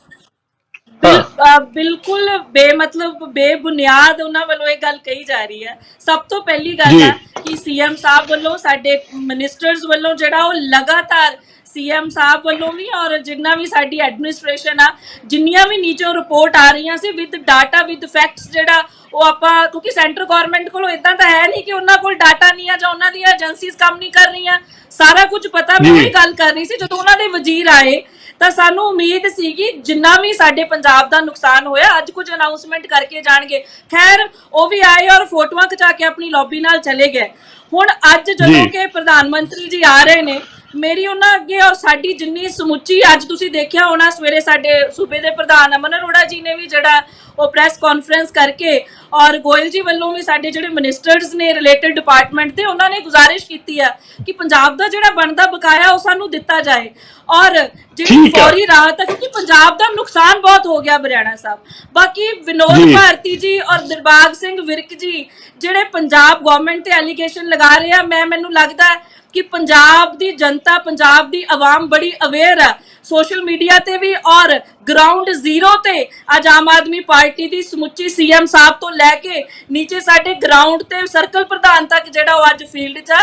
Speaker 4: ਬਿਲ- ਅ, ਬਿਲਕੁਲ ਬੇਮਤਲਬ ਬੇਬੁਨਿਆਦ ਉਹਨਾਂ ਵੱਲੋਂ ਇਹ ਗੱਲ ਕਹੀ ਜਾ ਰਹੀ ਹੈ। ਸਭ ਤੋਂ ਪਹਿਲੀ ਗੱਲ
Speaker 1: ਜੀ।
Speaker 4: ਹੈ ਕਿ ਸੀਐਮ ਸਾਹਿਬ ਵੱਲੋਂ ਸਾਡੇ ਮਿਨਿਸਟਰਸ ਵੱਲੋਂ ਜਿਹੜਾ ਉਹ ਲਗਾਤਾਰ ਸੀਐਮ ਸਾਹਿਬ ਵੱਲੋਂ ਵੀ ਔਰ ਜਿੰਨਾ ਵੀ ਸਾਡੀ ਐਡਮਿਨਿਸਟ੍ਰੇਸ਼ਨ ਆ ਜਿੰਨੀਆਂ ਵੀ ਨੀਚੋਂ ਰਿਪੋਰਟ ਆ ਰਹੀਆਂ ਸੀ ਵਿਦ ਡਾਟਾ ਵਿਦ ਫੈਕਟਸ ਜਿਹੜਾ ਉਹ ਆਪਾਂ ਕਿਉਂਕਿ ਸੈਂਟਰ ਗਵਰਨਮੈਂਟ ਕੋਲ ਇਦਾਂ ਤਾਂ ਹੈ ਨਹੀਂ ਕਿ ਉਹਨਾਂ ਕੋਲ ਡਾਟਾ ਨਹੀਂ ਆ ਜਾਂ ਉਹਨਾਂ ਦੀਆਂ ਏਜੰਸੀਜ਼ ਕੰਮ ਨਹੀਂ ਕਰ ਰਹੀਆਂ ਸਾਰਾ ਕੁਝ ਪਤਾ ਮੈਂ। ਉਹੀ ਗੱਲ ਕਰ ਰਹੀ ਸੀ ਜਦੋਂ ਉਹਨਾਂ ਦੇ ਵਜ਼ੀਰ ਆਏ ਤਾਂ ਸਾਨੂੰ ਉਮੀਦ ਸੀਗੀ ਜਿੰਨਾ ਵੀ ਸਾਡੇ ਪੰਜਾਬ ਦਾ ਨੁਕਸਾਨ ਹੋਇਆ ਅੱਜ ਕੁਝ ਅਨਾਉਂਸਮੈਂਟ ਕਰਕੇ ਜਾਣਗੇ ਖੈਰ ਉਹ ਵੀ ਆਏ ਔਰ ਫੋਟੋਆਂ ਖਿਚਾ ਕੇ ਆਪਣੀ ਲੌਬੀ ਨਾਲ ਚਲੇ ਗਏ ਹੁਣ ਅੱਜ ਜਦੋਂ। ਕਿ ਪ੍ਰਧਾਨ ਮੰਤਰੀ ਜੀ ਆ ਰਹੇ ਨੇ ਮੇਰੀ ਉਹਨਾਂ ਅੱਗੇ ਔਰ ਸਾਡੀ ਜਿੰਨੀ ਸਮੁੱਚੀ ਅੱਜ ਤੁਸੀਂ ਦੇਖਿਆ ਹੋਣਾ ਸਵੇਰੇ ਸਾਡੇ ਸੂਬੇ ਦੇ ਪ੍ਰਧਾਨ ਅਮਨ ਅਰੋੜਾ ਜੀ ਨੇ ਵੀ ਜਿਹੜਾ ਉਹ ਪ੍ਰੈਸ ਕਾਨਫਰੰਸ ਕਰਕੇ ਔਰ ਗੋਇਲ ਜੀ ਵੱਲੋਂ ਵੀ ਸਾਡੇ ਜਿਹੜੇ ਮਿਨਿਸਟਰਸ ਨੇ ਰਿਲੇਟਡ ਡਿਪਾਰਟਮੈਂਟ ਦੇ ਉਹਨਾਂ ਨੇ ਗੁਜ਼ਾਰਿਸ਼ ਕੀਤੀ ਆ ਕਿ ਪੰਜਾਬ ਦਾ ਜਿਹੜਾ ਬਣਦਾ ਬਕਾਇਆ ਉਹ ਸਾਨੂੰ ਦਿੱਤਾ ਜਾਏ ਔਰ ਜਿਹੜੀ। ਫੌਰੀ ਰਾਹਤ ਹੈ ਕਿਉਂਕਿ ਪੰਜਾਬ ਦਾ ਨੁਕਸਾਨ ਬਹੁਤ ਹੋ ਗਿਆ ਬਰਿਆਣਾ ਸਾਹਿਬ ਬਾਕੀ ਵਿਨੋਦ। ਭਾਰਤੀ ਜੀ ਔਰ ਦਿਲਬਾਗ ਸਿੰਘ ਵਿਰਕ ਜੀ ਜਿਹੜੇ ਪੰਜਾਬ ਗਵਰਨਮੈਂਟ ਤੇ ਐਲੀਗੇਸ਼ਨ ਲਗਾ ਰਹੇ ਆ ਮੈਂ ਮੈਨੂੰ ਲੱਗਦਾ ਕਿ ਪੰਜਾਬ ਦੀ ਜਨਤਾ ਪੰਜਾਬ ਦੀ ਆਵਾਮ ਬੜੀ ਅਵੇਅਰ ਹੈ ਸੋਸ਼ਲ ਮੀਡੀਆ ਤੇ ਵੀ ਔਰ ਗਰਾਊਂਡ ਜ਼ੀਰੋ ਤੇ ਅੱਜ ਆਮ ਆਦਮੀ ਪਾਰਟੀ ਦੀ ਸਮੁੱਚੀ ਸੀਐਮ ਸਾਹਿਬ ਤੋਂ ਲੈ ਕੇ ਨੀਚੇ ਸਾਡੇ ਗਰਾਊਂਡ ਤੇ ਸਰਕਲ ਪ੍ਰਧਾਨ ਤੱਕ ਜਿਹੜਾ ਉਹ ਅੱਜ ਫੀਲਡ 'ਚ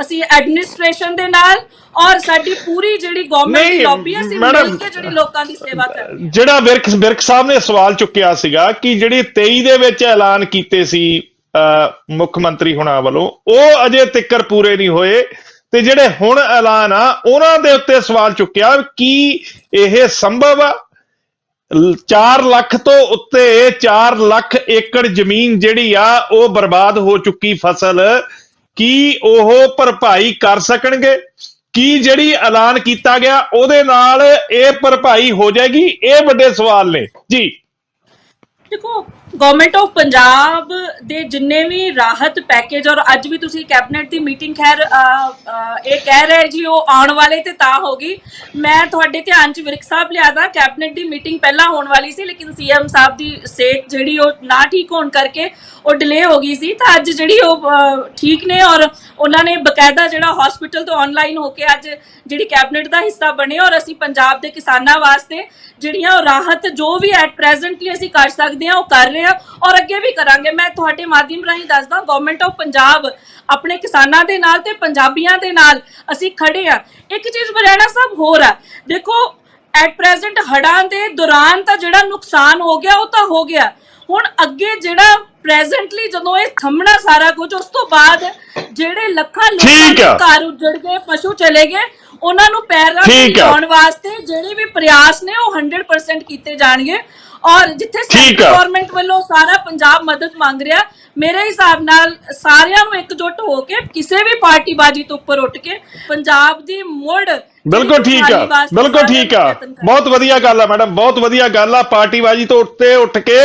Speaker 4: ਅਸੀਂ ਐਡਮਿਨਿਸਟ੍ਰੇਸ਼ਨ ਦੇ ਨਾਲ ਔਰ ਸਾਡੀ ਪੂਰੀ ਜਿਹੜੀ ਗਵਰਨਮੈਂਟ ਦੀ ਲੌਬੀ ਹੈ ਅਸੀਂ ਮਿਲ ਕੇ ਜਿਹੜੀ ਲੋਕਾਂ ਦੀ ਸੇਵਾ ਕਰਦੇ ਹਾਂ।
Speaker 1: ਜਿਹੜਾ ਵਿਰਕ ਵਿਰਕ ਸਾਹਿਬ ਨੇ ਸਵਾਲ ਚੁੱਕਿਆ ਸੀਗਾ ਕਿ ਜਿਹੜੀ 23 ਦੇ ਵਿੱਚ ਐਲਾਨ ਕੀਤੇ ਸੀ ਮੁੱਖ ਮੰਤਰੀ ਹੁਣਾਂ ਵੱਲੋਂ, ਉਹ ਅਜੇ ਤਿੱਕਰ ਪੂਰੇ ਨਹੀਂ ਹੋਏ। ਤੇ ਜਿਹੜੇ ਹੁਣ ਐਲਾਨ ਆ, ਉਹਨਾਂ ਦੇ ਉੱਤੇ ਸਵਾਲ ਚੁੱਕਿਆ ਕੀ ਇਹ ਸੰਭਵ ਆ? 4 ਲੱਖ ਤੋਂ ਉੱਤੇ 4 ਲੱਖ ਏਕੜ ਜ਼ਮੀਨ ਜਿਹੜੀ ਆ, ਉਹ ਬਰਬਾਦ ਹੋ ਚੁੱਕੀ ਫਸਲ, ਕੀ ਉਹ ਭਰਪਾਈ ਕਰ ਸਕਣਗੇ? ਕੀ ਜਿਹੜੀ ਐਲਾਨ ਕੀਤਾ ਗਿਆ, ਉਹਦੇ ਨਾਲ ਇਹ ਭਰਪਾਈ ਹੋ ਜਾਏਗੀ? ਇਹ ਵੱਡੇ ਸਵਾਲ ਨੇ। ਜੀ।
Speaker 4: ਦੇਖੋ ਗਵਰਨਮੈਂਟ ਆਫ ਪੰਜਾਬ ਦੇ ਜਿੰਨੇ ਵੀ ਰਾਹਤ ਪੈਕੇਜ ਔਰ ਅੱਜ ਵੀ ਤੁਸੀਂ ਕੈਬਨਿਟ ਦੀ ਮੀਟਿੰਗ ਖੈਰ ਇਹ ਕਹਿ ਰਹੇ ਜੀ, ਉਹ ਆਉਣ ਵਾਲੇ ਤੇ ਤਾਂ ਹੋਗੀ ਮੈਂ ਤੁਹਾਡੇ ਧਿਆਨ 'ਚ ਵਿਰਕ ਸਾਹਿਬ ਲਿਆਦਾ ਕੈਬਨਿਟ ਦੀ ਮੀਟਿੰਗ ਪਹਿਲਾਂ ਹੋਣ ਵਾਲੀ ਸੀ, ਲੇਕਿਨ ਸੀਐਮ ਸਾਹਿਬ ਦੀ ਸਿਹਤ ਜਿਹੜੀ ਉਹ ਨਾ ਠੀਕ ਹੋਣ ਕਰਕੇ ਉਹ ਡਿਲੇ ਹੋ ਗਈ ਸੀ। ਤਾਂ ਅੱਜ ਜਿਹੜੀ ਉਹ ਠੀਕ ਨੇ, ਔਰ ਉਹਨਾਂ ਨੇ ਬਕਾਇਦਾ ਜਿਹੜਾ ਹਸਪੀਟਲ ਤੋਂ ਆਨਲਾਈਨ ਹੋ ਕੇ ਅੱਜ ਜਿਹੜੀ ਕੈਬਨਿਟ ਦਾ ਹਿੱਸਾ ਬਣੇ, ਔਰ ਅਸੀਂ ਪੰਜਾਬ ਦੇ ਕਿਸਾਨਾਂ ਵਾਸਤੇ ਜਿਹੜੀਆਂ ਉਹ ਰਾਹਤ ਜੋ ਵੀ ਐਟ ਪ੍ਰੈਜ਼ੈਂਟਲੀ ਅਸੀਂ ਕਰ ਸਕਦੇ ਹਾਂ, ਉਹ ਕਰ ਰਹੇ ਹਾਂ। ਔਰ ਅੱਗੇ ਵੀ ਕਰਾਂਗੇ। ਮੈਂ ਤੁਹਾਡੇ ਮਾਧਿਅਮ ਰਾਹੀਂ ਦੱਸਦਾ ਗਵਰਨਮੈਂਟ ਆਫ ਪੰਜਾਬ ਆਪਣੇ ਕਿਸਾਨਾਂ ਦੇ ਨਾਲ ਤੇ ਪੰਜਾਬੀਆਂ ਦੇ ਨਾਲ ਅਸੀਂ ਖੜੇ ਆ ਇੱਕ ਚੀਜ਼ ਬਰਿਆਣਾ ਸਾਹਿਬ ਹੋਰ ਆ ਦੇਖੋ ਐਟ ਪ੍ਰੈਜ਼ੈਂਟ ਹੜਾਂ ਦੇ ਦੌਰਾਨ ਤਾਂ ਜਿਹੜਾ ਨੁਕਸਾਨ ਹੋ ਗਿਆ ਉਹ ਤਾਂ ਹੋ ਗਿਆ। ਹੁਣ ਅੱਗੇ ਜਿਹੜਾ ਪ੍ਰੈਜ਼ੈਂਟਲੀ ਜਦੋਂ ਇਹ ਥੰਮਣਾ ਸਾਰਾ ਕੁਝ ਉਸ ਤੋਂ ਬਾਅਦ ਜਿਹੜੇ ਲੱਖਾਂ ਲੋਕਾਂ ਦੇ
Speaker 1: ਆ।
Speaker 4: ਘਰ ਉੱਜੜ ਗਏ ਪਸ਼ੂ ਚਲੇ ਗਏ ਉਹਨਾਂ ਨੂੰ ਪੈਰਾਂ
Speaker 1: ਆ।
Speaker 4: ਲਿਆਉਣ ਵਾਸਤੇ ਜਿਹੜੇ ਵੀ ਪ੍ਰਯਾਸ ਨੇ ਉਹ 100% ਕੀਤੇ ਜਾਣਗੇ। ਔਰ ਜਿੱਥੇ
Speaker 1: ਠੀਕ ਆ।
Speaker 4: ਗਵਰਨਮੈਂਟ ਵੱਲੋਂ ਸਾਰਾ ਪੰਜਾਬ ਮਦਦ ਮੰਗ ਰਿਹਾ ਮੇਰੇ ਹਿਸਾਬ ਨਾਲ ਸਾਰਿਆਂ ਨੂੰ ਇਕਜੁੱਟ ਹੋ ਕੇ ਕਿਸੇ ਵੀ ਪਾਰਟੀਬਾਜ਼ੀ ਤੋਂ ਉੱਪਰ ਉੱਠ ਕੇ ਪੰਜਾਬ ਦੀ ਮੁੜ
Speaker 1: ਬਿਲਕੁਲ ਠੀਕ ਆ
Speaker 4: ਵਾਸਤੇ
Speaker 1: ਬਿਲਕੁਲ
Speaker 4: ਸਾਰਿਆਂ
Speaker 1: ਠੀਕ
Speaker 4: ਨੂੰ
Speaker 1: ਆ
Speaker 4: ਯਤਨ ਕਰਨਾ।
Speaker 1: ਬਹੁਤ ਵਧੀਆ ਗੱਲ ਆ ਮੈਡਮ ਬਹੁਤ ਵਧੀਆ ਗੱਲ ਆ ਪਾਰਟੀਬਾਜ਼ੀ ਤੋਂ ਉੱਤੇ ਉੱਠ ਕੇ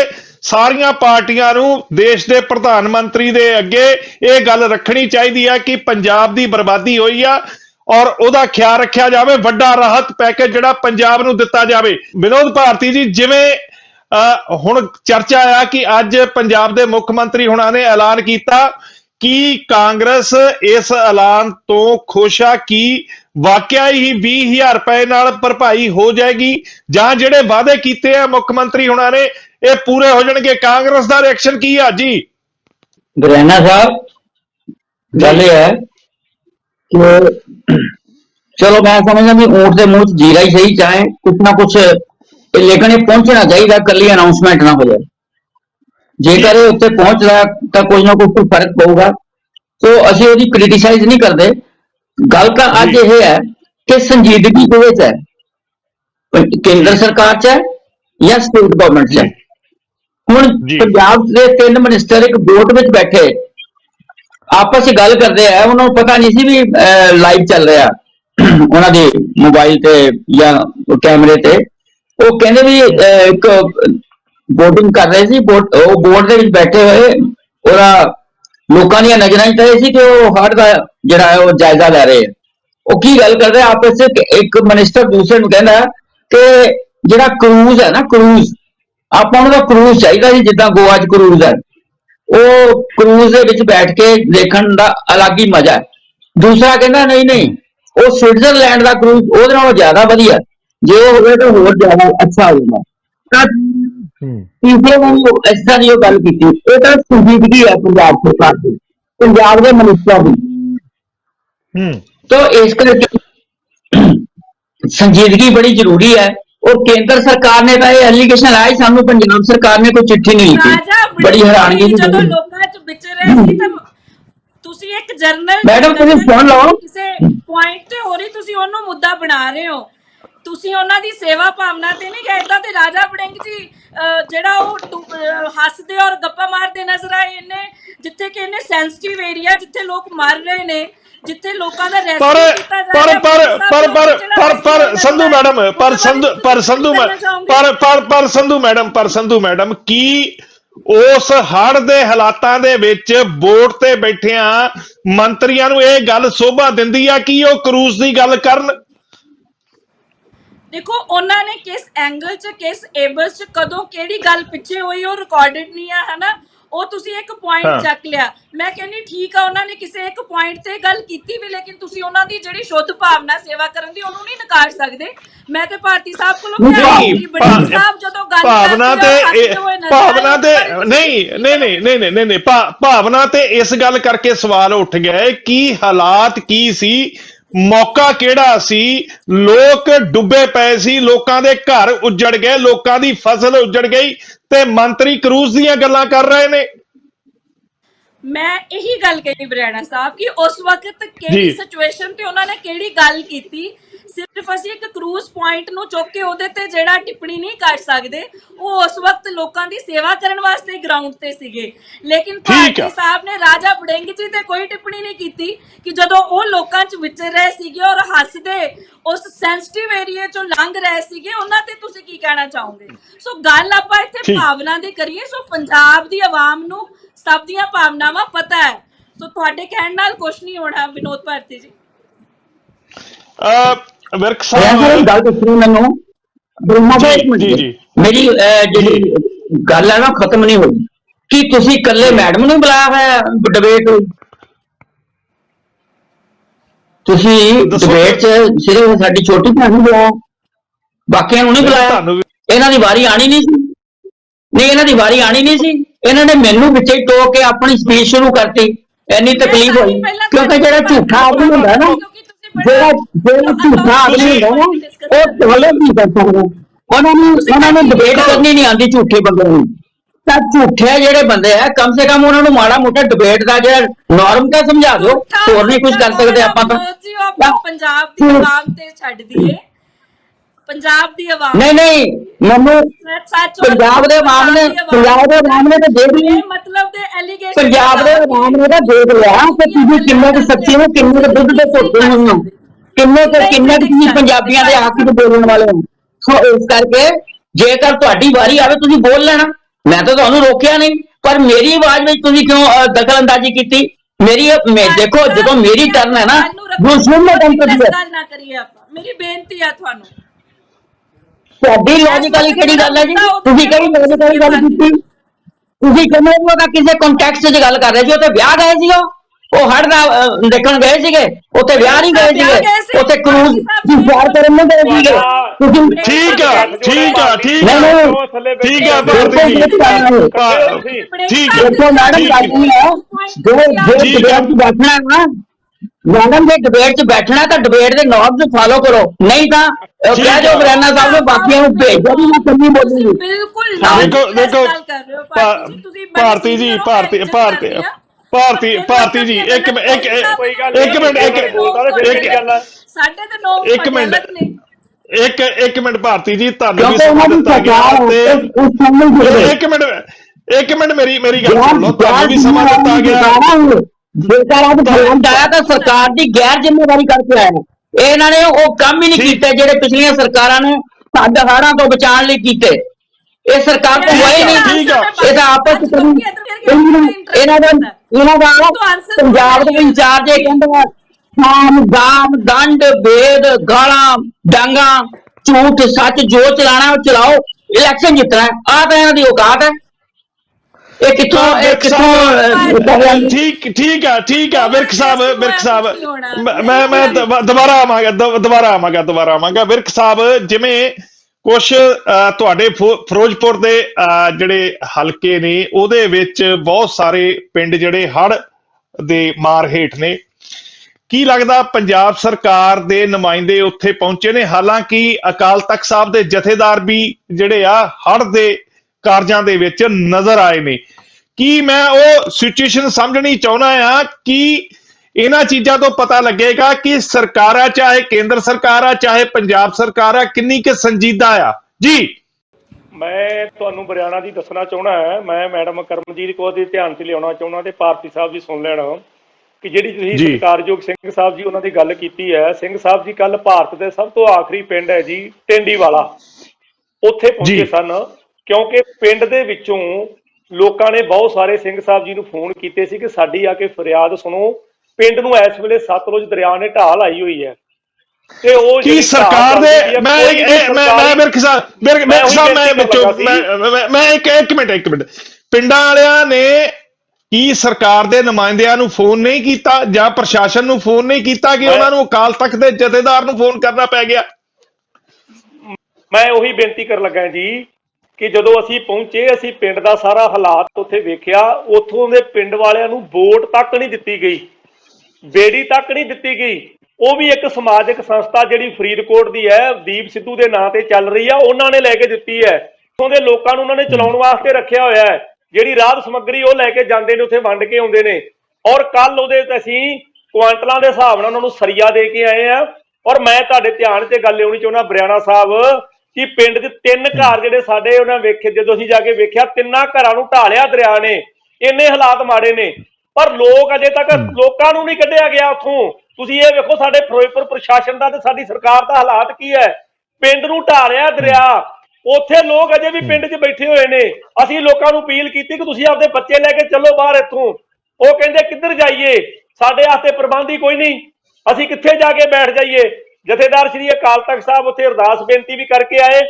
Speaker 1: ਸਾਰੀਆਂ ਪਾਰਟੀਆਂ ਨੂੰ ਦੇਸ਼ ਦੇ ਪ੍ਰਧਾਨ ਮੰਤਰੀ ਦੇ ਅੱਗੇ ਇਹ ਗੱਲ ਰੱਖਣੀ ਚਾਹੀਦੀ ਆ ਕਿ ਪੰਜਾਬ ਦੀ ਬਰਬਾਦੀ ਹੋਈ ਆ ਔਰ ਉਹਦਾ ਖਿਆਲ ਰੱਖਿਆ ਜਾਵੇ ਵੱਡਾ ਰਾਹਤ ਪੈਕੇਜ ਜਿਹੜਾ ਪੰਜਾਬ ਨੂੰ ਦਿੱਤਾ ਜਾਵੇ ਵਿਨੋਦ ਭਾਰਤੀ ਜੀ ਜਿਵੇਂ ਹੁਣ ਚਰਚਾ ਆ ਕਿ ਅੱਜ ਪੰਜਾਬ ਦੇ ਮੁੱਖ ਮੰਤਰੀ ਹੁਣਾਂ ਨੇ ਐਲਾਨ ਕੀਤਾ ਕਿ ਕਾਂਗਰਸ ਇਸ ਐਲਾਨ ਤੋਂ ਖੁਸ਼ ਆ ਕਿ ਵਾਕਿਆ ਹੀ 20000 ਰੁਪਏ ਨਾਲ ਭਰਪਾਈ ਹੋ ਜਾਏਗੀ ਜਾਂ ਜਿਹੜੇ ਵਾਅਦੇ ਕੀਤੇ ਆ ਮੁੱਖ ਮੰਤਰੀ ਹੁਣਾਂ ਨੇ, ਇਹ ਪੂਰੇ ਹੋ ਜਾਣਗੇ। ਕਾਂਗਰਸ ਦਾ ਰਿਐਕਸ਼ਨ ਕੀ ਆ ਜੀ?
Speaker 2: ਗੁਰੈਨਾ ਸਾਹਿਬ, ਗੱਲ ਇਹ ਹੈ ਕਿ ਚਲੋ ਮੈਂ ਸਮਝਦਾ ਵੀ ਊਂਟ ਦੇ ਮੂੰਹ 'ਚ ਜੀਰਾ ਹੀ ਸਹੀ ਚਾਹੇ ਕੁਛ ਨਾ ਕੁਛ ਇਹ ਲੇਕਿਨ ਇਹ ਪਹੁੰਚਣਾ ਚਾਹੀਦਾ ਕੱਲੀ ਅਨਾਉਂਸਮੈਂਟ ਨਾ ਹੋ ਜਾਏ ਜੇਕਰ ਇਹ ਉੱਤੇ ਪਹੁੰਚਦਾ ਤਾਂ ਕੁਝ ਨਾ ਕੁਝ ਫ਼ਰਕ ਪਊਗਾ। ਸੋ ਅਸੀਂ ਉਹਦੀ ਕ੍ਰਿਟਿਸਾਈਜ਼ ਨਹੀਂ ਕਰਦੇ। ਗੱਲ ਤਾਂ ਅੱਜ। ਇਹ ਹੈ ਕਿ ਸੰਜੀਦਗੀ ਕਿਹਦੇ 'ਚ ਹੈ। ਕੇਂਦਰ ਸਰਕਾਰ 'ਚ ਹੈ ਜਾਂ ਸਟੇਟ ਗਵਰਨਮੈਂਟ 'ਚ ਹੈ? ਹੁਣ। ਪੰਜਾਬ ਦੇ ਤਿੰਨ ਮਿਨਿਸਟਰ ਇੱਕ ਬੋਟ ਵਿੱਚ ਬੈਠੇ। ਆਪਸ ਵਿੱਚ ਗੱਲ ਕਰਦੇ ਆ ਉਹਨਾਂ ਨੂੰ ਪਤਾ ਨਹੀਂ ਸੀ ਵੀ ਲਾਈਵ ਚੱਲ ਰਿਹਾ। ਉਹਨਾਂ ਦੇ ਮੋਬਾਈਲ ਤੇ ਜਾਂ ਕੈਮਰੇ ਤੇ। ਉਹ ਕਹਿੰਦੇ ਵੀ ਇੱਕ ਬੋਟਿੰਗ ਕਰ ਰਹੇ ਸੀ ਬੋਟ ਉਹ ਬੋਟ ਦੇ ਵਿੱਚ ਬੈਠੇ ਹੋਏ, ਉਹਦਾ ਲੋਕਾਂ ਦੀਆਂ ਨਜ਼ਰਾਂ 'ਚ ਤਾਂ ਇਹ ਸੀ ਕਿ ਉਹ ਹੜ ਦਾ ਜਿਹੜਾ ਹੈ, ਉਹ ਜਾਇਜ਼ਾ ਲੈ ਰਹੇ ਆ। ਉਹ ਕੀ ਗੱਲ ਕਰਦੇ ਆਪਸ ਵਿੱਚ ਇੱਕ ਮਿਨਿਸਟਰ ਦੂਸਰੇ ਨੂੰ ਕਹਿੰਦਾ ਕਿ ਜਿਹੜਾ ਕਰੂਜ਼ ਹੈ ਨਾ ਕਰੂਜ਼ ਆਪਾਂ ਨੂੰ ਤਾਂ ਕਰੂਜ਼ ਚਾਹੀਦਾ ਸੀ, ਜਿੱਦਾਂ ਗੋਆ 'ਚ ਕਰੂਜ਼ ਹੈ। ਉਹ ਕਰੂਜ਼ ਦੇ ਵਿੱਚ ਬੈਠ ਕੇ ਦੇਖਣ ਦਾ ਅਲੱਗ ਹੀ ਮਜ਼ਾ ਹੈ। ਦੂਸਰਾ ਕਹਿੰਦਾ, ਨਹੀਂ ਨਹੀਂ, ਉਹ ਸਵਿਟਜ਼ਰਲੈਂਡ ਦਾ ਕਰੂਜ਼ ਉਹਦੇ ਨਾਲੋਂ ਜ਼ਿਆਦਾ ਵਧੀਆ। ਜੇ ਉਹ ਹੋਵੇ ਤਾਂ ਹੋਰ ਜ਼ਿਆਦਾ ਅੱਛਾ ਹੋ ਤਾਂ ਤੀਸਰੇ ਨੇ ਇਸ ਤਰ੍ਹਾਂ ਦੀ ਗੱਲ ਕੀਤੀ। ਇਹ ਤਾਂ ਸੰਜੀਦਗੀ ਹੈ ਪੰਜਾਬ ਸਰਕਾਰ ਦੀ। ਪੰਜਾਬ ਦੇ ਮਨੁੱਖਾਂ ਦੀ।
Speaker 1: ਹੂੰ।
Speaker 2: ਤਾਂ ਇਸ ਕਰਕੇ ਸੰਜੀਦਗੀ ਬੜੀ ਜ਼ਰੂਰੀ ਹੈ। ਔਰ ਕੇਂਦਰ ਸਰਕਾਰ ਨੇ ਤਾਂ ਇਹ ਐਲੀਗੇਸ਼ਨ ਲਾਇਆ ਸਾਨੂੰ ਪੰਜਾਬ ਸਰਕਾਰ ਨੇ ਕੋਈ ਚਿੱਠੀ
Speaker 4: ਨਹੀਂ
Speaker 2: ਲਿਖੀ ਬੜੀ ਹੈਰਾਨਗੀ ਦੀ
Speaker 4: ਜਦੋਂ ਲੋਕਾਂ ਚ ਵਿਚਰੇ ਸੀ ਤਾਂ ਤੁਸੀਂ ਇੱਕ ਜਰਨਲ
Speaker 2: ਮੈਡਮ ਤੁਸੀਂ ਫੋਨ ਲਾਓ।
Speaker 4: ਕਿਸੇ ਪੁਆਇੰਟ ਤੇ ਹੋ ਰਹੀ ਤੁਸੀਂ ਉਹਨੂੰ ਮੁੱਦਾ ਬਣਾ ਰਹੇ ਹੋ। ਤੁਸੀਂ ਉਹਨਾਂ ਦੀ ਸੇਵਾ ਭਾਵਨਾ ਤੇ ਨਹੀਂ ਗਏ ਤੇ ਰਾਜਾ ਵੜਿੰਗ ਜੀ ਜਿਹੜਾ ਉਹ ਹੱਸਦੇ ਔਰ ਗੱਪਾਂ ਮਾਰਦੇ ਨਜ਼ਰ ਆਏ ਇਹਨੇ ਜਿੱਥੇ ਕਿ ਇਹਨੇ ਸੈਂਸਿਟਿਵ ਏਰੀਆ ਜਿੱਥੇ ਲੋਕ ਮਰ ਰਹੇ ਨੇ ਜਿੱਥੇ ਲੋਕਾਂ ਦਾ
Speaker 1: ਪਰ
Speaker 4: ਕੀਤਾ ਜਾ
Speaker 1: ਪਰ
Speaker 4: ਰਿਹਾ
Speaker 1: ਪਰ ਪਰ ਪਰ ਪਰ ਪਰ ਸੰਧੂ ਮੈਡਮ ਪਰ ਸੰਧੂ ਪਰ ਸੰਧੂ? ਪਰ ਪਰ ਪਰ ਸੰਧੂ ਮੈਡਮ ਪਰ ਸੰਧੂ ਮੈਡਮ ਕੀ ਉਸ ਹੜ ਦੇ ਹਾਲਾਤਾਂ ਦੇ ਵਿੱਚ ਬੋਟ ਤੇ ਬੈਠਿਆਂ ਮੰਤਰੀਆਂ ਨੂੰ ਇਹ ਗੱਲ ਸੋਭਾ ਦਿੰਦੀ ਆ ਕਿ ਉਹ ਕਰੂਜ਼ ਦੀ ਗੱਲ ਕਰਨ
Speaker 4: ਦੇਖੋ ਉਹਨਾਂ ਨੇ ਕਿਸ ਐਂਗਲ 'ਚ ਕਿਸ ਏਬਲਸ 'ਚ ਕਦੋਂ ਕਿਹੜੀ ਗੱਲ ਪਿੱਛੇ ਹੋਈ ਉਹ ਰਿਕਾਰਡਡ ਨਹੀਂ ਆ ਹਨਾ? ਉਹ ਤੁਸੀਂ ਇੱਕ। ਪੁਆਇੰਟ ਚੱਕ ਲਿਆ। ਮੈਂ ਕਹਿੰਦੀ ਠੀਕ ਆ ਉਹਨਾਂ ਨੇ ਕਿਸੇ ਇੱਕ ਪੁਆਇੰਟ ਤੇ ਗੱਲ ਕੀਤੀ ਵੀ ਲੇਕਿਨ ਤੁਸੀਂ ਉਹਨਾਂ ਦੀ ਜਿਹੜੀ ਸ਼ੁੱਧ ਭਾਵਨਾ ਸੇਵਾ ਕਰਨ ਦੀ ਉਹਨੂੰ ਨਹੀਂ ਨਕਾਰ ਸਕਦੇ। ਮੈਂ ਤੇ ਭਾਰਤੀ ਸਾਹਿਬ ਕੋਲੋਂ ਕਿ ਬੜੀ ਸਾਹਿਬ ਜਦੋਂ ਗੱਲ
Speaker 1: ਭਾਵਨਾ ਤੇ ਭਾਵਨਾ ਤੇ ਨਹੀਂ ਨਹੀਂ ਨਹੀਂ ਨਹੀਂ ਨਹੀਂ ਨਹੀਂ ਭਾਵਨਾ ਤੇ ਇਸ ਗੱਲ ਕਰਕੇ ਸਵਾਲ ਉੱਠ ਗਿਆ ਹੈ ਕਿ ਹਾਲਾਤ ਕੀ ਸੀ ਮੌਕਾ ਕਿਹੜਾ ਸੀ? ਲੋਕ ਡੁੱਬੇ ਪਏ ਸੀ ਲੋਕਾਂ ਦੇ ਘਰ ਉੱਜੜ ਗਏ ਲੋਕਾਂ ਦੀ ਫਸਲ ਉੱਜੜ ਗਈ ਤੇ ਮੰਤਰੀ ਕਰੂਜ਼ ਦੀਆਂ ਗੱਲਾਂ ਕਰ ਰਹੇ ਨੇ।
Speaker 4: ਮੈਂ ਇਹੀ ਗੱਲ ਕਹੀ ਬਰਿਆਣਾ ਸਾਹਿਬ ਕਿ ਉਸ ਵਕਤ ਕਿਹੜੀ। ਸਿਚੁਏਸ਼ਨ ਤੇ ਉਹਨਾਂ ਨੇ ਕਿਹੜੀ ਗੱਲ ਕੀਤੀ? ਸਿਰਫ ਅਸੀਂ ਇੱਕ ਕਰੂਜ਼ ਪੁਆਇੰਟ ਨੂੰ ਚੁੱਕ ਕੇ ਉਹਦੇ ਤੇ ਜਿਹੜਾ ਟਿੱਪਣੀ ਨਹੀਂ ਕਰ ਸਕਦੇ ਉਹ ਉਸ ਵਕਤ ਲੋਕਾਂ ਦੀ ਸੇਵਾ ਕਰਨ ਵਾਸਤੇ ਗਰਾਊਂਡ ਤੇ ਸੀਗੇ ਲੇਕਿਨ ਭਾਰਤੀ। ਸਾਹਿਬ ਨੇ ਰਾਜਾ ਵੜਿੰਗ ਜੀ ਤੇ ਕੋਈ ਟਿੱਪਣੀ ਨਹੀਂ ਕੀਤੀ ਕਿ ਜਦੋਂ ਉਹ ਲੋਕਾਂ 'ਚ ਵਿਚਰ ਰਹੇ ਸੀਗੇ ਔਰ ਹੱਸਦੇ ਉਸ ਸੈਂਸਿਟਿਵ ਏਰੀਆ 'ਚੋਂ ਲੰਘ ਰਹੇ ਸੀਗੇ ਉਹਨਾਂ ਤੇ ਤੁਸੀਂ ਕੀ ਕਹਿਣਾ ਚਾਹੋਗੇ ਸੋ ਗੱਲ ਆਪਾਂ ਇੱਥੇ। ਭਾਵਨਾ ਦੀ ਕਰੀਏ ਸੋ ਪੰਜਾਬ ਦੀ ਆਵਾਮ ਨੂੰ ਸਭ ਦੀਆਂ ਭਾਵਨਾਵਾਂ ਪਤਾ ਹੈ ਸੋ ਤੁਹਾਡੇ ਕਹਿਣ ਨਾਲ ਕੁਝ ਨਹੀਂ ਹੋਣਾ ਵਿਨੋਦ ਭਾਰਤੀ ਜੀ
Speaker 1: ਅ ਵਿਰਕ ਸਾਹਿਬ
Speaker 2: ਗੱਲ ਦੱਸਣੀ ਮੈਨੂੰ। ਬ੍ਰਹਮਾ
Speaker 1: ਜੀ,
Speaker 2: ਜੀ। ਮੇਰੀ ਜਿਹੜੀ ਗੱਲ ਹੈ ਨਾ ਖਤਮ ਨਹੀਂ ਹੋਈ। ਕਿ ਤੁਸੀਂ ਇਕੱਲੇ ਮੈਡਮ ਨੂੰ ਬੁਲਾਇਆ ਹੋਇਆ ਡਿਬੇਟ? ਤੁਸੀਂ। ਡਿਬੇਟ 'ਚ ਸਿਰਫ ਸਾਡੀ ਛੋਟੀ ਭੈਣ ਨੂੰ ਬੁਲਾਇਆ। ਬਾਕੀਆਂ ਨੂੰ ਨਹੀਂ ਬੁਲਾਇਆ। ਇਹਨਾਂ ਦੀ ਵਾਰੀ ਆਣੀ ਨਹੀਂ ਸੀ। ਨਹੀਂ ਇਹਨਾਂ ਦੀ ਵਾਰੀ ਆਣੀ ਨਹੀਂ ਸੀ। ਇਹਨਾਂ ਨੇ ਮੈਨੂੰ ਵਿੱਚੇ ਟੋਕ ਕੇ ਆਪਣੀ ਸਪੀਚ ਸ਼ੁਰੂ ਕਰਤੀ। ਇੰਨੀ ਤਕਲੀਫ ਹੋਈ। ਕਿਉਂਕਿ ਜਿਹੜਾ ਝੂਠਾ ਆਦਮੀ ਹੁੰਦਾ ਨਾ ਜਿਹੜਾ ਜਿਹੜਾ ਝੂਠਾ ਆਦਮੀ ਹੁੰਦਾ ਨਾ ਉਹ ਟੋਲੇ ਨਹੀਂ ਕਰ ਸਕਦਾ? ਉਹਨਾਂ ਨੂੰ ਉਹਨਾਂ ਨੂੰ ਡਿਬੇਟ ਕਰਨੀ ਨਹੀਂ ਆਉਂਦੀ ਝੂਠੇ ਬੰਦੇ ਨੂੰ। ਤਾਂ ਝੂਠੇ ਜਿਹੜੇ ਬੰਦੇ ਆ ਕਮ ਸੇ ਕਮ ਉਹਨਾਂ ਨੂੰ ਮਾੜਾ ਮੋਟਾ ਡਿਬੇਟ ਦਾ ਜਿਹੜਾ ਨਾਰਮ ਤਾਂ ਸਮਝਾ ਦਿਓ ਹੋਰ ਨਹੀਂ ਕੁਝ ਕਰ ਸਕਦੇ ਆਪਾਂ ਤਾਂ
Speaker 4: ਪੰਜਾਬ ਦੀ ਆਵਾਮ ਤੇ ਛੱਡ ਦਈਏ ਪੰਜਾਬ ਦੀ ਆਵਾਮ
Speaker 2: ਨਹੀਂ ਨਹੀਂ ਮੈਨੂੰ ਪੰਜਾਬ ਦੇ ਆਵਾਮ ਨੇ ਪੰਜਾਬ ਦੇ ਆਵਾਮ ਨੇ ਤਾਂ ਦੇਖ
Speaker 4: ਇਹ ਮਤਲਬ ਦੇ ਐਲੀਗੇਸ਼ਨ
Speaker 2: ਪੰਜਾਬ ਦੇ ਆਵਾਮ ਨੇ ਤਾਂ ਦੇਖ ਲਿਆ ਕਿ ਤੁਸੀਂ ਕਿੰਨੇ ਕੁ ਸੱਚੇ ਹੋ ਕਿੰਨੇ ਕੁ ਦੁੱਧ ਦੇ ਧੋਤੇ ਹੋ? ਕਿੰਨੇ ਕੁ ਕਿੰਨੇ ਕੁ ਤੁਸੀਂ ਪੰਜਾਬੀਆਂ ਦੇ ਵਿੱਚ ਬੋਲਣ ਵਾਲੇ ਹੋ? ਸੋ ਇਸ ਕਰਕੇ ਜੇਕਰ ਤੁਹਾਡੀ ਵਾਰੀ ਆਵੇ ਤੁਸੀਂ ਬੋਲ ਲੈਣਾ। ਮੈਂ ਤਾਂ ਤੁਹਾਨੂੰ ਰੋਕਿਆ ਨਹੀਂ ਪਰ ਮੇਰੀ ਆਵਾਜ਼ ਵਿੱਚ ਤੁਸੀਂ ਕਿਉਂ ਅਹ, ਦਖਲਅੰਦਾਜ਼ੀ ਕੀਤੀ? ਮੇਰੀ ਮੈਂ ਦੇਖੋ ਜਦੋਂ ਮੇਰੀ ਟਰਨ ਹੈ ਨਾ ਦੁਸ਼ਮਣ ਨੇ ਟਰਨ ਕਰ
Speaker 4: ਗੱਲ ਨਾ ਕਰੀਏ ਆਪਾਂ। ਮੇਰੀ ਬੇਨਤੀ ਆ ਤੁਹਾਨੂੰ।
Speaker 2: ਤੁਹਾਡੀ ਲੌਜੀਕਲੀ ਕਿਹੜੀ ਗੱਲ ਹੈ ਜੀ? ਤੁਸੀਂ ਕਿਹੜੀ ਲੌਜੀਕਲੀ ਗੱਲ ਕੀਤੀ? ਤੁਸੀਂ ਕਹਿੰਦੇ ਹੋ ਉਹਦਾ ਕਿਸੇ ਕੰਟੈਕਸਟ 'ਚ ਗੱਲ ਕਰ ਰਹੇ ਸੀ? ਉੱਥੇ ਵਿਆਹ ਗਏ ਸੀ ਉਹ? ਉਹ ਹੜ ਦਾ ਅਹ, ਦੇਖਣ ਗਏ ਸੀਗੇ? ਉੱਥੇ ਵਿਆਹ ਨਹੀਂ ਗਏ ਸੀਗੇ? ਉੱਥੇ ਕਰੂਜ਼ ਦੀ ਪਿਆਰ ਕਰਨ ਨੂੰ ਗਏ ਸੀਗੇ? ਤੁਸੀਂ
Speaker 1: ਠੀਕ ਆ ਠੀਕ ਆ ਠੀਕ
Speaker 2: ਨਹੀਂ,
Speaker 1: ਆ
Speaker 2: ਨਹੀਂ।
Speaker 1: ਠੀਕ ਆ ਭਾਰਤੀ ਜੀ
Speaker 2: ਠੀਕ ਆ।
Speaker 1: ਠੀਕ ਹੈ
Speaker 2: ਦੇਖੋ ਮੈਡਮ ਗੱਲ ਇਹ ਹੈ ਜੋ ਜੋ
Speaker 1: ਠੀਕ
Speaker 2: ਡਿਬੇਟ
Speaker 1: ਹੈ।
Speaker 2: 'ਚ ਬੈਠਣਾ ਹੈ ਨਾ ਮੈਡਮ ਜੇ ਡਿਬੇਟ 'ਚ ਬੈਠਣਾ ਤਾਂ ਡਿਬੇਟ ਦੇ ਨੋਰਮਸ ਫਾਲੋ ਕਰੋ ਨਹੀਂ ਤਾਂ ਅਹ,
Speaker 1: ਠੀਕ
Speaker 2: ਕਹਿ। ਦਿਓ ਬਰਾਨਾ ਸਾਹਿਬ ਨੂੰ ਬਾਕੀਆਂ ਨੂੰ ਭੇਜ ਦਿਓ ਵੀ ਮੈਂ ਕੰਨੀ ਬੋਲੂੰਗੀ
Speaker 4: ਬਿਲਕੁਲ
Speaker 1: ਦੇਖੋ ਦੇਖੋ
Speaker 4: ਗੱਲ ਕਰ ਰਹੇ ਹੋ ਭਾਰਤੀ ਜੀ, ਤੁਸੀਂ
Speaker 1: ਭਾਰਤੀ ਭਾਰਤੀ ਭਾਰਤੀ। ਭਾਰਤੀ ਜੀ ਇੱਕ ਮਿੰਟ- ਇੱਕ
Speaker 3: ਕੋਈ ਗੱਲ
Speaker 1: ਇੱਕ ਮਿੰਟ ਇੱਕ
Speaker 3: ਬੋਲਦਾ ਤੇ ਫਿਰ ਕਿਹੜੀ ਗੱਲ ਆ?
Speaker 4: ਸਾਡੇ ਤੇ ਨੋ
Speaker 1: ਇੱਕ ਮਿੰਟ।
Speaker 4: ਨੇ
Speaker 1: ਇੱਕ ਇੱਕ ਮਿੰਟ ਭਾਰਤੀ ਜੀ ਤੁਹਾਨੂੰ ਵੀ
Speaker 2: ਕਿਉਂਕਿ
Speaker 1: ਸਮਾਂ
Speaker 2: ਉਹਨਾਂ ਦੀ
Speaker 1: ਦਿੱਤਾ ਗਿਆ
Speaker 2: ਸਰਕਾਰ ਹੈ,
Speaker 1: ਤੇ
Speaker 2: ਉਸ- ਉਸ ਸਮੇਂ ਜਿਹੜੇ
Speaker 1: ਇੱਕ ਮਿੰਟ ਇੱਕ ਮਿੰਟ ਮੇਰੀ ਮੇਰੀ ਗੱਲ ਸੁਣ ਲਓ ਤੁਹਾਨੂੰ ਵੀ ਸਮਾਂ ਦਿੱਤਾ ਗਿਆ
Speaker 2: ਜੇਕਰ ਅੱਜ ਫਲਾਂਟ ਆਇਆ ਤਾਂ ਸਰਕਾਰ ਦੀ ਗੈਰ ਜ਼ਿੰਮੇਵਾਰੀ ਕਰਕੇ ਆਇਆ ਇਹ ਇਹਨਾਂ ਨੇ ਉਹ ਕੰਮ ਹੀ ਨਹੀਂ। ਕੀਤੇ ਜਿਹੜੇ ਪਿਛਲੀਆਂ ਸਰਕਾਰਾਂ ਨੇ ਸਾਡੇ ਹੜ੍ਹਾਂ ਤੋਂ ਬਚਾਉਣ ਲਈ ਕੀਤੇ। ਇਹ ਸਰਕਾਰ ਤੋਂ ਹੋਏ ਨਹੀਂ।
Speaker 1: ਠੀਕ ਆ।
Speaker 2: ਇਹ ਤਾਂ ਆਪਸ ਵਿੱਚ ਕਰੀ ਇਹਨਾਂ ਦਾ ਇਹਨਾਂ ਦਾ ਪੰਜਾਬ ਦੇ ਇੰਚਾਰਜ ਇਹ ਕਹਿੰਦੇ ਆ ਸਾਮ ਦਾਮ ਦੰਡ ਭੇਦ ਗਾਲਾਂ ਡਾਂਗਾ ਝੂਠ ਸੱਚ ਜੋ ਚਲਾਣਾ ਉਹ ਚਲਾਓ। ਇਲੈਕਸ਼ਨ ਜਿੱਤਣਾ ਆ ਤਾਂ ਇਹਨਾਂ ਦੀ ਔਕਾਤ ਹੈ। ਇਹ ਕਿੱਥੋਂ ਇਹ ਕਿੱਥੋਂ?
Speaker 1: ਠੀਕ ਠੀਕ ਆ ਠੀਕ ਆ ਵਿਰਕ ਸਾਹਿਬ ਵਿਰਕ ਸਾਹਿਬ। ਮੈਂ- ਮੈਂ ਮੈਂ ਦੁਬਾ- ਦੁਬਾਰਾ ਆਵਾਂਗਾ ਦੁਬਾਰਾ ਆਵਾਂਗਾ ਦੁਬਾਰਾ ਆਵਾਂਗਾ। ਵਿਰਕ ਸਾਹਿਬ ਜਿਵੇਂ ਕੁਝ ਤੁਹਾਡੇ ਫਿਰੋਜ਼ਪੁਰ ਦੇ ਜਿਹੜੇ ਹਲਕੇ ਨੇ ਉਹਦੇ ਵਿੱਚ ਬਹੁਤ ਸਾਰੇ ਪਿੰਡ ਜਿਹੜੇ ਹੜ ਦੇ ਮਾਰ ਹੇਠ ਨੇ। ਕੀ ਲੱਗਦਾ ਪੰਜਾਬ ਸਰਕਾਰ ਦੇ ਨੁਮਾਇੰਦੇ ਉੱਥੇ ਪਹੁੰਚੇ ਨੇ? ਹਾਲਾਂਕਿ ਅਕਾਲ ਤਖਤ ਸਾਹਿਬ ਦੇ ਜਥੇਦਾਰ ਵੀ ਜਿਹੜੇ ਆ ਹੜ ਦੇ ਕਾਰਜਾਂ ਦੇ ਵਿੱਚ ਨਜ਼ਰ ਆਏ ਨੇ। ਕੀ ਮੈਂ ਉਹ ਸਿਚੁਏਸ਼ਨ ਸਮਝਣੀ ਚਾਹੁੰਦਾ ਆ ਕਿ ਇਹਨਾਂ ਚੀਜ਼ਾਂ ਤੋਂ ਪਤਾ ਲੱਗੇਗਾ ਕਿ ਸਰਕਾਰਾਂ ਚਾਹੇ ਕੇਂਦਰ ਸਰਕਾਰ ਆ ਚਾਹੇ ਪੰਜਾਬ ਸਰਕਾਰ ਆ ਕਿੰਨੀ ਕਿ ਸੰਜੀਦਾ ਆ। ਜੀ।
Speaker 3: ਮੈਂ ਤੁਹਾਨੂੰ ਬਰਿਆਣਾ ਦੀ ਦੱਸਣਾ ਚਾਹਣਾ ਹੈ। ਮੈਂ ਮੈਡਮ ਕਰਮਜੀਤ ਕੌਰ ਦੇ ਧਿਆਨ 'ਚ ਲਿਆਉਣਾ ਚਾਹੁੰਦਾ ਤੇ ਭਾਰਤੀ ਸਾਹਿਬ ਜੀ ਸੁਣ ਲੈਣ। ਕਿ ਜਿਹੜੀ ਤੁਸੀਂ
Speaker 1: ਜੀ।
Speaker 3: ਸਤਿਕਾਰਯੋਗ ਸਿੰਘ ਸਾਹਿਬ ਜੀ ਉਹਨਾਂ ਦੀ ਗੱਲ ਕੀਤੀ ਹੈ। ਸਿੰਘ ਸਾਹਿਬ ਜੀ ਕੱਲ ਭਾਰਤ ਦੇ ਸਭ ਤੋਂ ਆਖਰੀ ਪਿੰਡ ਹੈ ਜੀ ਟੈਂਡੀ ਵਾਲਾ ਉੱਥੇ। ਪਹੁੰਚੇ ਸਨ। ਕਿਉਂਕਿ ਪਿੰਡ ਦੇ ਵਿੱਚੋਂ ਲੋਕਾਂ ਨੇ ਬਹੁਤ ਸਾਰੇ ਸਿੰਘ ਸਾਹਿਬ ਜੀ ਨੂੰ ਫੋਨ ਕੀਤੇ ਸੀ ਕਿ ਸਾਡੀ ਆ ਕੇ ਫਰਿਆਦ ਸੁਣੋ। ਪਿੰਡ ਨੂੰ ਇਸ ਵੇਲੇ ਸਤਲੁਜ ਦਰਿਆ ਨੇ ਢਾਹ ਲਾਈ ਹੋਈ ਹੈ। ਤੇ ਉਹ
Speaker 1: ਕੀ
Speaker 3: ਜਿਹੜੀ
Speaker 1: ਸਰਕਾਰ ਦੇ ਮੈਂ ਇਹ- ਮੈਂ ਮੈਂ ਮੇਰੇ ਖਿਸਾਬ ਮੇਰੇ
Speaker 3: ਮੈਂ
Speaker 1: ਮੈਂ ਵਿੱਚੋਂ ਮੈਂ ਮੈਂ- ਇੱਕ ਇੱਕ ਮਿੰਟ ਇੱਕ ਮਿੰਟ। ਪਿੰਡਾਂ ਵਾਲਿਆਂ ਨੇ ਕੀ ਸਰਕਾਰ ਦੇ ਨੁਮਾਇੰਦਿਆਂ ਨੂੰ ਫੋਨ ਨਹੀਂ ਕੀਤਾ ਜਾਂ ਪ੍ਰਸ਼ਾਸਨ ਨੂੰ ਫੋਨ ਨਹੀਂ ਕੀਤਾ ਕਿ ਉਹਨਾਂ ਨੂੰ ਅਕਾਲ ਤਖਤ ਦੇ ਜਥੇਦਾਰ ਨੂੰ ਫੋਨ ਕਰਨਾ ਪੈ ਗਿਆ?
Speaker 3: ਮੈਂ ਉਹੀ ਬੇਨਤੀ ਕਰਨ ਲੱਗਾ ਜੀ ਕਿ ਜਦੋਂ ਅਸੀਂ ਪਹੁੰਚੇ, ਅਸੀਂ ਪਿੰਡ ਦਾ ਸਾਰਾ ਹਾਲਾਤ ਉੱਥੇ ਵੇਖਿਆ, ਉੱਥੋਂ ਦੇ ਪਿੰਡ ਵਾਲਿਆਂ ਨੂੰ ਵੋਟ ਤੱਕ ਨਹੀਂ ਦਿੱਤੀ ਗਈ। ਬੇੜੀ ਤੱਕ ਨਹੀਂ ਦਿੱਤੀ ਗਈ। ਉਹ ਵੀ ਇੱਕ ਸਮਾਜਿਕ ਸੰਸਥਾ ਜਿਹੜੀ ਫਰੀਦਕੋਟ ਦੀ ਹੈ, ਦੀਪ ਸਿੱਧੂ ਦੇ ਨਾਂ ਤੇ ਚੱਲ ਰਹੀ ਆ, ਉਹਨਾਂ ਨੇ ਲੈ ਕੇ ਦਿੱਤੀ ਹੈ। ਉੱਥੋਂ ਦੇ ਲੋਕਾਂ ਨੂੰ ਉਹਨਾਂ ਨੇ ਚਲਾਉਣ ਵਾਸਤੇ ਰੱਖਿਆ ਹੋਇਆ ਹੈ। ਜਿਹੜੀ ਰਾਹਤ ਸਮੱਗਰੀ ਉਹ ਲੈ ਕੇ ਜਾਂਦੇ ਨੇ, ਉੱਥੇ ਵੰਡ ਕੇ ਆਉਂਦੇ ਨੇ। ਔਰ ਕੱਲ ਉਹਦੇ ਅਸੀਂ ਕੁਆਂਟਲਾਂ ਦੇ ਹਿਸਾਬ ਨਾਲ ਉਹਨਾਂ ਨੂੰ ਸਰੀਆ ਦੇ ਕੇ ਆਏ ਆ। ਔਰ ਮੈਂ ਤੁਹਾਡੇ ਧਿਆਨ 'ਚ ਗੱਲ ਲਿਆਉਣੀ ਚਾਹੁੰਦਾ, ਬਰਿਆਣਾ ਸਾਹਿਬ ਕਿ ਪਿੰਡ 'ਚ ਤਿੰਨ ਘਰ ਜਿਹੜੇ ਸਾਡੇ ਉਹਨਾਂ ਵੇਖੇ ਜਦੋਂ ਅਸੀਂ ਜਾ ਕੇ ਵੇਖਿਆ ਤਿੰਨਾਂ ਘਰਾਂ ਨੂੰ ਢਾਲਿਆ ਦਰਿਆ ਨੇ। ਇੰਨੇ ਹਾਲਾਤ ਮਾੜੇ ਨੇ। ਪਰ ਲੋਕ ਅਜੇ ਤੱਕ ਲੋਕਾਂ ਨੂੰ ਨਹੀਂ ਕੱਢਿਆ ਗਿਆ ਉੱਥੋਂ। ਤੁਸੀਂ ਇਹ ਵੇਖੋ ਸਾਡੇ ਫਿਰੋਜ਼ਪੁਰ ਪ੍ਰਸ਼ਾਸਨ ਦਾ ਤੇ ਸਾਡੀ ਸਰਕਾਰ ਦਾ ਹਾਲਾਤ ਕੀ ਹੈ? ਪਿੰਡ ਨੂੰ ਢਾਲਿਆ ਦਰਿਆ। ਉੱਥੇ ਲੋਕ ਅਜੇ ਵੀ ਪਿੰਡ 'ਚ ਬੈਠੇ ਹੋਏ ਨੇ। ਅਸੀਂ ਲੋਕਾਂ ਨੂੰ ਅਪੀਲ ਕੀਤੀ ਕਿ ਤੁਸੀਂ ਆਪਦੇ ਬੱਚੇ ਲੈ ਕੇ ਚੱਲੋ ਬਾਹਰ ਇੱਥੋਂ। ਉਹ ਕਹਿੰਦੇ ਕਿੱਧਰ ਜਾਈਏ? ਸਾਡੇ ਵਾਸਤੇ ਪ੍ਰਬੰਧ ਹੀ ਕੋਈ ਨਹੀਂ। ਅਸੀਂ ਕਿੱਥੇ ਜਾ ਕੇ ਬੈਠ ਜਾਈਏ? ਜਥੇਦਾਰ ਸ੍ਰੀ ਅਕਾਲ ਤਖਤ ਸਾਹਿਬ ਉੱਥੇ ਅਰਦਾਸ ਬੇਨਤੀ ਵੀ ਕਰਕੇ ਆਏ।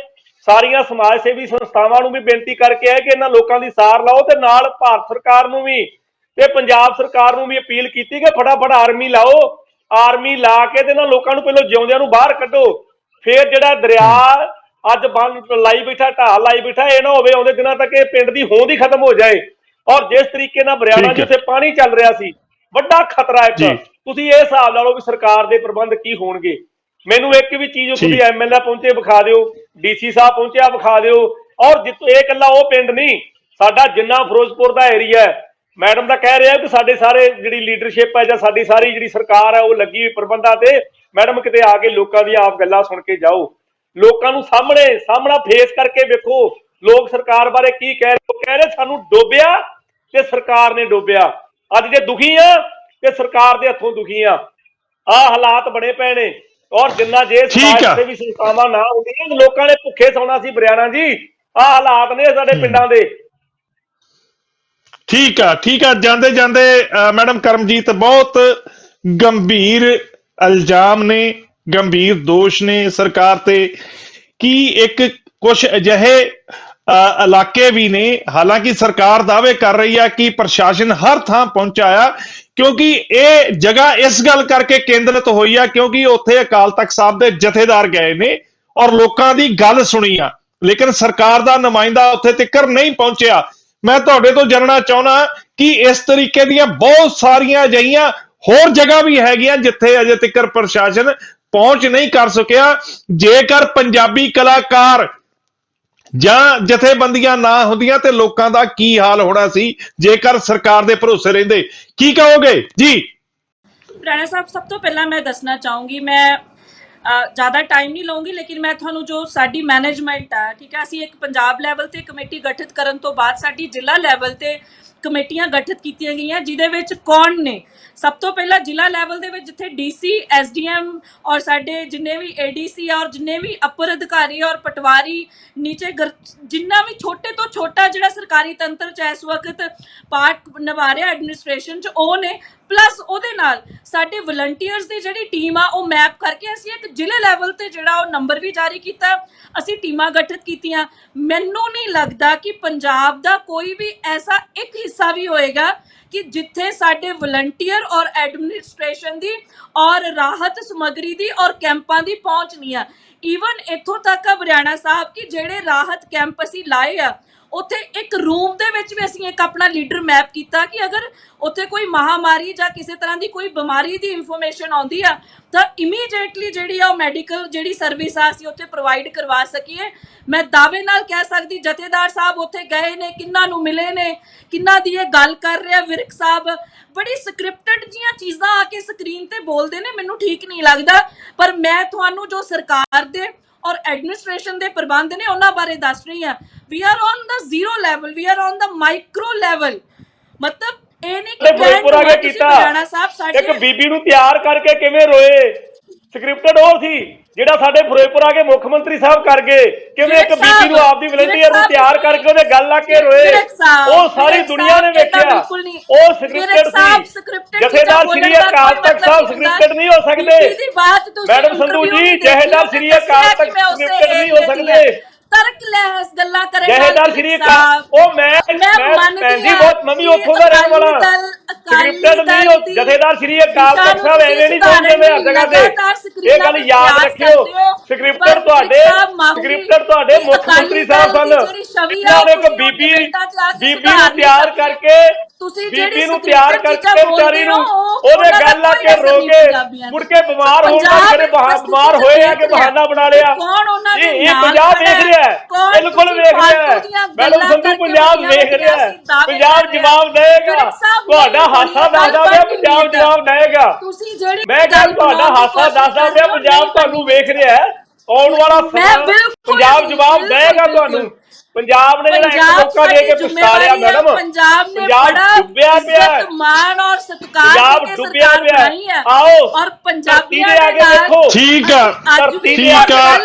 Speaker 3: ਸਾਰੀਆਂ ਸਮਾਜ ਸੇਵੀ ਸੰਸਥਾਵਾਂ ਨੂੰ ਵੀ ਬੇਨਤੀ ਕਰਕੇ ਆਏ ਕਿ ਇਹਨਾਂ ਲੋਕਾਂ ਦੀ ਸਾਰ ਲਾਓ ਤੇ ਨਾਲ ਭਾਰਤ ਸਰਕਾਰ ਨੂੰ ਵੀ ਤੇ ਪੰਜਾਬ ਸਰਕਾਰ ਨੂੰ ਵੀ ਅਪੀਲ ਕੀਤੀ ਕਿ ਫਟਾਫਟ ਆਰਮੀ ਲਾਓ। ਆਰਮੀ ਲਾ ਕੇ ਤੇ ਇਹਨਾਂ ਲੋਕਾਂ ਨੂੰ ਪਹਿਲਾਂ ਜਿਉਂਦਿਆਂ ਨੂੰ ਬਾਹਰ ਕੱਢੋ। ਫਿਰ ਜਿਹੜਾ ਦਰਿਆ ਅੱਜ ਬੰਨ ਲਾਈ ਬੈਠਾ ਢਾਲ ਲਾਈ ਬੈਠਾ ਇਹ ਨਾ ਹੋਵੇ ਆਉਂਦੇ ਦਿਨਾਂ ਤੱਕ ਇਹ ਪਿੰਡ ਦੀ ਹੋਂਦ ਹੀ ਖਤਮ ਹੋ ਜਾਏ। ਔਰ ਜਿਸ ਤਰੀਕੇ ਨਾਲ ਬਰਿਆਣਾ
Speaker 1: ਹੈ।
Speaker 3: ਜਿੱਥੇ ਪਾਣੀ ਚੱਲ ਰਿਹਾ ਸੀ ਵੱਡਾ ਖਤਰਾ
Speaker 1: ਜੀ।
Speaker 3: ਤੁਸੀਂ ਇਹ ਹਿਸਾਬ ਲਾ ਲਓ ਵੀ ਸਰਕਾਰ ਦੇ ਪ੍ਰਬੰਧ ਕੀ ਹੋਣਗੇ। ਮੈਨੂੰ ਇੱਕ ਵੀ ਚੀਜ਼
Speaker 1: ਠੀਕ।
Speaker 3: ਐਮਐਲਏ ਪਹੁੰਚੇ ਵਿਖਾ ਦਿਓ। ਡੀਸੀ ਸਾਹਿਬ ਪਹੁੰਚਿਆ ਵਿਖਾ ਦਿਓ। ਔਰ ਜਿੱਥੋਂ ਇਹ ਇਕੱਲਾ ਉਹ ਪਿੰਡ ਨਹੀਂ ਸਾਡਾ ਜਿੰਨਾ ਫਿਰੋਜ਼ਪੁਰ ਦਾ ਏਰੀਆ ਹੈ। ਮੈਡਮ ਤਾਂ ਕਹਿ ਰਿਹਾ ਕਿ ਸਾਡੇ ਸਾਰੇ ਜਿਹੜੀ ਲੀਡਰਸ਼ਿਪ ਹੈ ਜਾਂ ਸਾਡੀ ਸਾਰੀ ਜਿਹੜੀ ਸਰਕਾਰ ਹੈ ਉਹ ਲੱਗੀ ਹੋਈ ਪ੍ਰਬੰਧਾਂ ਤੇ। ਮੈਡਮ ਕਿਤੇ ਆ ਕੇ ਲੋਕਾਂ ਦੀ ਆਪ ਗੱਲਾਂ ਸੁਣ ਕੇ ਜਾਓ। ਲੋਕਾਂ ਨੂੰ ਸਾਹਮਣੇ ਸਾਹਮਣਾ ਫੇਸ ਕਰਕੇ ਵੇਖੋ। ਲੋਕ ਸਰਕਾਰ ਬਾਰੇ ਕੀ ਕਹਿ ਰਹੇ ਕਹਿ ਰਹੇ ਸਾਨੂੰ ਡੋਬਿਆ ਤੇ ਸਰਕਾਰ ਨੇ ਡੋਬਿਆ। ਅੱਜ ਜੇ ਦੁਖੀ ਆ ਤੇ ਸਰਕਾਰ ਦੇ ਹੱਥੋਂ ਦੁਖੀ ਆ। ਆ ਹਾਲਾਤ ਬਣੇ ਪਏ ਨੇ। ਔਰ ਜਿੰਨਾ ਜੇ
Speaker 1: ਠੀਕ ਆ।
Speaker 3: ਸੇਵੀ ਸੰਸਥਾਵਾਂ ਨਾ ਹੁੰਦੀਆਂ ਲੋਕਾਂ ਨੇ ਭੁੱਖੇ ਸੌਣਾ ਸੀ ਬਰਿਆਣਾ ਜੀ। ਆ ਹਾਲਾਤ ਨੇ ਸਾਡੇ ਪਿੰਡਾਂ ਦੇ।
Speaker 1: ਠੀਕ ਆ ਠੀਕ ਆ। ਜਾਂਦੇ ਜਾਂਦੇ ਮੈਡਮ ਕਰਮਜੀਤ ਬਹੁਤ ਗੰਭੀਰ ਇਲਜ਼ਾਮ ਨੇ ਗੰਭੀਰ ਦੋਸ਼ ਨੇ ਸਰਕਾਰ ਤੇ। ਕੀ ਇੱਕ ਕੁਝ ਅਜਿਹੇ ਇਲਾਕੇ ਵੀ ਨੇ ਹਾਲਾਂਕਿ ਸਰਕਾਰ ਦਾਅਵੇ ਕਰ ਰਹੀ ਆ ਕਿ ਪ੍ਰਸ਼ਾਸਨ ਹਰ ਥਾਂ ਪਹੁੰਚਾ ਆ ਕਿਉਂਕਿ ਇਹ ਜਗ੍ਹਾ ਇਸ ਗੱਲ ਕਰਕੇ ਕੇਂਦਰਿਤ ਹੋਈ ਆ, ਕਿਉਂਕਿ ਉੱਥੇ ਅਕਾਲ ਤਖਤ ਸਾਹਿਬ ਦੇ ਜਥੇਦਾਰ ਗਏ ਨੇ ਔਰ ਲੋਕਾਂ ਦੀ ਗੱਲ ਸੁਣੀ ਆ। ਲੇਕਿਨ ਸਰਕਾਰ ਦਾ ਨੁਮਾਇੰਦਾ ਉੱਥੇ ਤੱਕ ਨਹੀਂ ਪਹੁੰਚਿਆ। ਮੈਂ ਤੁਹਾਡੇ ਤੋਂ ਜਾਣਨਾ ਚਾਹੁੰਦਾ ਕਿ ਇਸ ਤਰੀਕੇ ਦੀਆਂ ਬਹੁਤ ਸਾਰੀਆਂ ਅਜਿਹੀਆਂ ਹੋਰ ਜਗ੍ਹਾ ਵੀ ਹੈਗੀਆਂ ਜਿੱਥੇ ਅਜੇ ਤੱਕ ਪ੍ਰਸ਼ਾਸਨ ਪਹੁੰਚ ਨਹੀਂ ਕਰ ਸਕਿਆ। ਜੇਕਰ ਪੰਜਾਬੀ ਕਲਾਕਾਰ ਜਾਂ ਜਥੇਬੰਦੀਆਂ ਨਾ ਹੁੰਦੀਆਂ ਤੇ ਲੋਕਾਂ ਦਾ ਕੀ ਹਾਲ ਹੋਣਾ ਸੀ? ਜੇਕਰ ਸਰਕਾਰ ਦੇ ਭਰੋਸੇ ਰਹਿੰਦੇ, ਕੀ ਕਹੋਗੇ? ਜੀ।
Speaker 4: ਰਾਣਾ ਸਾਹਿਬ, ਸਭ ਤੋਂ ਪਹਿਲਾਂ ਮੈਂ ਦੱਸਣਾ ਚਾਹੂੰਗੀ, ਮੈਂ ਜ਼ਿਆਦਾ ਟਾਈਮ ਨਹੀਂ ਲਵਾਂਗੀ ਲੇਕਿਨ ਮੈਂ ਤੁਹਾਨੂੰ ਜੋ ਸਾਡੀ ਮੈਨੇਜਮੈਂਟ ਆ, ਠੀਕ ਹੈ ਅਸੀਂ ਇੱਕ ਪੰਜਾਬ ਲੈਵਲ ਤੇ ਕਮੇਟੀ ਗਠਿਤ ਕਰਨ ਤੋਂ ਬਾਅਦ ਸਾਡੀ ਜ਼ਿਲ੍ਹਾ ਲੈਵਲ ਤੇ ਕਮੇਟੀਆਂ ਗਠਿਤ ਕੀਤੀਆਂ ਗਈਆਂ, ਜਿਹਦੇ ਵਿੱਚ ਕੌਣ ਨੇ? ਸਭ ਤੋਂ ਪਹਿਲਾਂ ਜ਼ਿਲ੍ਹਾ ਲੈਵਲ ਦੇ ਵਿੱਚ ਜਿੱਥੇ ਡੀਸੀ ਐਸਡੀਐਮ ਔਰ ਸਾਡੇ ਜਿੰਨੇ ਵੀ ਏਡੀਸੀ ਔਰ ਜਿੰਨੇ ਵੀ ਅਪਰ ਅਧਿਕਾਰੀ ਔਰ ਪਟਵਾਰੀ ਨੀਚੇ ਗਰ- ਜਿੰਨਾ ਵੀ ਛੋਟੇ ਤੋਂ ਛੋਟਾ ਜਿਹੜਾ ਸਰਕਾਰੀ ਤੰਤਰ ਚ ਇਸ ਵਕਤ ਪਾਰਟ ਨਿਭਾ ਰਿਹਾ ਐਡਮਿਨਿਸਟ੍ਰੇਸ਼ਨ ਚ, ਉਹ ਨੇ ਪਲੱਸ ਉਹਦੇ ਨਾਲ ਸਾਡੇ ਵਲੰਟੀਅਰਸ ਦੀ ਜਿਹੜੀ ਟੀਮ ਆ, ਉਹ ਮੈਪ ਕਰਕੇ ਅਸੀਂ ਇੱਕ ਜ਼ਿਲ੍ਹੇ ਲੈਵਲ ਤੇ ਜਿਹੜਾ ਉਹ ਨੰਬਰ ਵੀ ਜਾਰੀ ਕੀਤਾ। ਅਸੀਂ ਟੀਮਾਂ ਗਠਿਤ ਕੀਤੀਆਂ। ਮੈਨੂੰ ਨਹੀਂ ਲੱਗਦਾ ਕਿ ਪੰਜਾਬ ਦਾ ਕੋਈ ਵੀ ਐਸਾ ਇੱਕ ਹਿੱਸਾ ਵੀ ਹੋਏਗਾ ਕਿ ਜਿੱਥੇ ਸਾਡੇ ਵਲੰਟੀਅਰ ਔਰ ਐਡਮਿਨਿਸਟ੍ਰੇਸ਼ਨ ਦੀ ਔਰ ਰਾਹਤ ਸਮੱਗਰੀ ਦੀ ਔਰ ਕੈਂਪਾਂ ਦੀ ਪਹੁੰਚ ਨਹੀਂ ਆ। ਈਵਨ ਇੱਥੋਂ ਤੱਕ ਆ ਹਰਿਆਣਾ ਸਾਹਿਬ ਕਿ ਜਿਹੜੇ ਰਾਹਤ ਕੈਂਪ ਅਸੀਂ ਲਾਏ ਆ ਉੱਥੇ ਇੱਕ ਰੂਮ ਦੇ ਵਿੱਚ ਵੀ ਅਸੀਂ ਇੱਕ ਆਪਣਾ ਲੀਡਰ ਮੈਪ ਕੀਤਾ ਕਿ ਅਗਰ ਉੱਥੇ ਕੋਈ ਮਹਾਮਾਰੀ ਜਾਂ ਕਿਸੇ ਤਰ੍ਹਾਂ ਦੀ ਕੋਈ ਬਿਮਾਰੀ ਦੀ ਇਨਫੋਰਮੇਸ਼ਨ ਆਉਂਦੀ ਆ, ਤਾਂ ਇਮੀਡੀਏਟਲੀ ਜਿਹੜੀ ਆ ਉਹ ਮੈਡੀਕਲ ਜਿਹੜੀ ਸਰਵਿਸ ਆ, ਅਸੀਂ ਉੱਥੇ ਪ੍ਰੋਵਾਈਡ ਕਰਵਾ ਸਕੀਏ। ਮੈਂ ਦਾਅਵੇ ਨਾਲ ਕਹਿ ਸਕਦੀ, ਜਥੇਦਾਰ ਸਾਹਿਬ ਉੱਥੇ ਗਏ ਨੇ, ਕਿੰਨਾਂ ਨੂੰ ਮਿਲੇ ਨੇ, ਕਿੰਨਾਂ ਦੀ ਇਹ ਗੱਲ ਕਰ ਰਿਹਾ ਵਿਰਕ ਸਾਹਿਬ। ਬੜੀ ਸਕ੍ਰਿਪਟਡ ਜੀਆਂ ਚੀਜ਼ਾਂ ਆ ਕੇ ਸਕਰੀਨ ਤੇ ਬੋਲਦੇ ਨੇ, ਮੈਨੂੰ ਠੀਕ ਨਹੀਂ ਲੱਗਦਾ, ਪਰ ਮੈਂ ਤੁਹਾਨੂੰ ਜੋ ਸਰਕਾਰ ਦੇ ਔਰ ਐਡਮਿਨਿਸਟ੍ਰੇਸ਼ਨ ਦੇ ਪ੍ਰਬੰਧ ਨੇ ਉਹਨਾਂ ਬਾਰੇ ਦੱਸ ਰਹੀ ਹਾਂ। We are on the zero level we are on the micro level ਮਤਲਬ ਇਹ ਨਹੀਂ ਕਿ
Speaker 3: ਆ ਕੀਤਾ? ਇੱਕ ਬੀਬੀ ਨੂੰ ਤਿਆਰ ਕਰਕੇ ਕਿਵੇਂ ਰੋਏ? ਸਕ੍ਰਿਪਟਡ ਉਹ ਸੀ ਜਿਹੜਾ ਸਾਡੇ ਫਿਰੋਜ਼ਪੁਰ ਆ ਕੇ ਮੁੱਖ ਮੰਤਰੀ ਸਾਹਿਬ ਕਰ ਗਏ ਕਿਵੇਂ ਇੱਕ ਬੀਬੀ ਨੂੰ ਆਪਦੀ ਵਲੰਟੀਅਰ ਨੂੰ ਤਿਆਰ ਕਰਕੇ ਉਹਦੇ ਗੱਲ ਲਾ ਕੇ ਰੋਏ ਉਹ ਸਾਰੀ ਦੁਨੀਆ ਨੇ ਵੇਖਿਆ। ਉਹ ਸਕ੍ਰਿਪਟਡ ਸੀ ਜਥੇਦਾਰ ਸ੍ਰੀ ਅਕਾਲ ਤਖਤ ਸਾਹਿਬ। ਸਕ੍ਰਿਪਟਡ ਨਹੀਂ ਹੋ ਸਕਦੇ ਮੈਡਮ ਸੰਧੂ ਜੀ ਜਥੇਦਾਰ ਸ੍ਰੀ ਅਕਾਲ ਤਖਤ ਸਕ੍ਰਿਪਟਡ ਨਹੀਂ ਹੋ ਸਕਦੇ।
Speaker 4: ਤਰਕ ਲਹਿਸ ਗੱਲਾਂ ਕਰੇ ਨਾਲ
Speaker 3: ਜਹੇਦਾਰ ਸ੍ਰੀ। ਅਕਾਲ ਉਹ ਮੈਂ
Speaker 4: ਮੈਂ ਮੰਨਦੀ
Speaker 3: ਬਹੁਤ ਮੰਮੀ ਉੱਥੋਂ ਦਾ ਰਹਿਣ ਵਾਲਾ ਸਕ੍ਰਿਪਟਡ ਨਹੀਂ ਉਹ ਜਥੇਦਾਰ ਸ੍ਰੀ ਅਕਾਲ ਤਖਤ ਸਾਹਿਬ ਐਵੇਂ ਨਹੀਂ ਬੋਲਦੇ ਨੇ ਹਰ ਜਗ੍ਹਾ ਤੇ ਇਹ ਗੱਲ ਯਾਦ ਰੱਖਿਓ ਸਕ੍ਰਿਪਟਡ ਤੁਹਾਡੇ ਸਕ੍ਰਿਪਟਡ ਤੁਹਾਡੇ ਮੁੱਖ ਮੰਤਰੀ ਸਾਹਿਬ ਸਨ। ਇਹਨਾਂ ਨੇ ਇੱਕ ਬੀਬੀ ਬੀਬੀ ਨੂੰ ਤਿਆਰ ਕਰਕੇ
Speaker 4: ਤੁਸੀਂ
Speaker 3: ਬੀਬੀ ਨੂੰ ਤਿਆਰ ਕਰਕੇ ਵਿਚਾਰੀ ਨੂੰ ਉਹਦੇ ਗੱਲ ਲਾ ਕੇ ਰੋਗੇ ਮੁੜ ਕੇ ਬਿਮਾਰ ਦਾ ਜਿਹੜੇ ਬਹਾ- ਬਿਮਾਰ ਹੋਏ ਆ ਕਿ ਬਹਾਨਾ ਬਣਾ ਲਿਆ? ਇਹ ਇਹ ਪੰਜਾਬ ਵੇਖ ਰਿਹਾ ਹੈ। ਬਿਲਕੁਲ ਵੇਖ ਰਿਹਾ ਹੈ। ਮੈਡਮ ਸੰਧੂ ਪੰਜਾਬ ਵੇਖ ਰਿਹਾ ਹੈ। ਪੰਜਾਬ ਜਵਾਬ
Speaker 4: ਹਾਂ।
Speaker 3: ਦੇਗਾ ਤੁਹਾਡਾ ਹਾਸਾ ਦੱਸਦਾ ਪਿਆ ਪੰਜਾਬ ਜਵਾਬ ਦੇਗਾ
Speaker 4: ਤੁਸੀਂ ਜਿਹੜੀ
Speaker 3: ਮੈਂ ਕਿਹਾ
Speaker 4: ਗੱਲ
Speaker 3: ਤੁਹਾਡਾ ਹਾਸਾ ਦੱਸਦਾ ਪਿਆ ਪੰਜਾਬ ਤੁਹਾਨੂੰ ਵੇਖ ਰਿਹਾ ਹੈ। ਆਉਣ ਵਾਲਾ ਪੰਜਾਬ ਜਵਾਬ ਦੇਗਾ। ਤੁਹਾਨੂੰ। ਪੰਜਾਬ ਨੇ ਜਿਹੜਾ ਇੱਕ ਮੌਕਾ ਦੇ ਕੇ
Speaker 4: ਸਾਡੀ
Speaker 3: ਪਛਤਾ ਲਿਆ
Speaker 4: ਜ਼ਿੰਮੇਵਾਰੀ ਹੈ,
Speaker 3: ਮੈਡਮ।
Speaker 4: ਪੰਜਾਬ ਨੇ
Speaker 3: ਪੰਜਾਬ
Speaker 4: ਬੜਾ
Speaker 3: ਡੁੱਬਿਆ ਪਿਆ
Speaker 4: ਮਾਣ ਔਰ ਸਤਿਕਾਰ
Speaker 3: ਪੰਜਾਬ ਡੁੱਬਿਆ ਪਿਆ ਆਓ
Speaker 4: ਔਰ ਪੰਜਾਬੀਆਂ
Speaker 3: ਦੇ
Speaker 4: ਨਾਲ
Speaker 3: ਦੇਖੋ।
Speaker 1: ਠੀਕ ਆ। ਠੀਕ ਆ।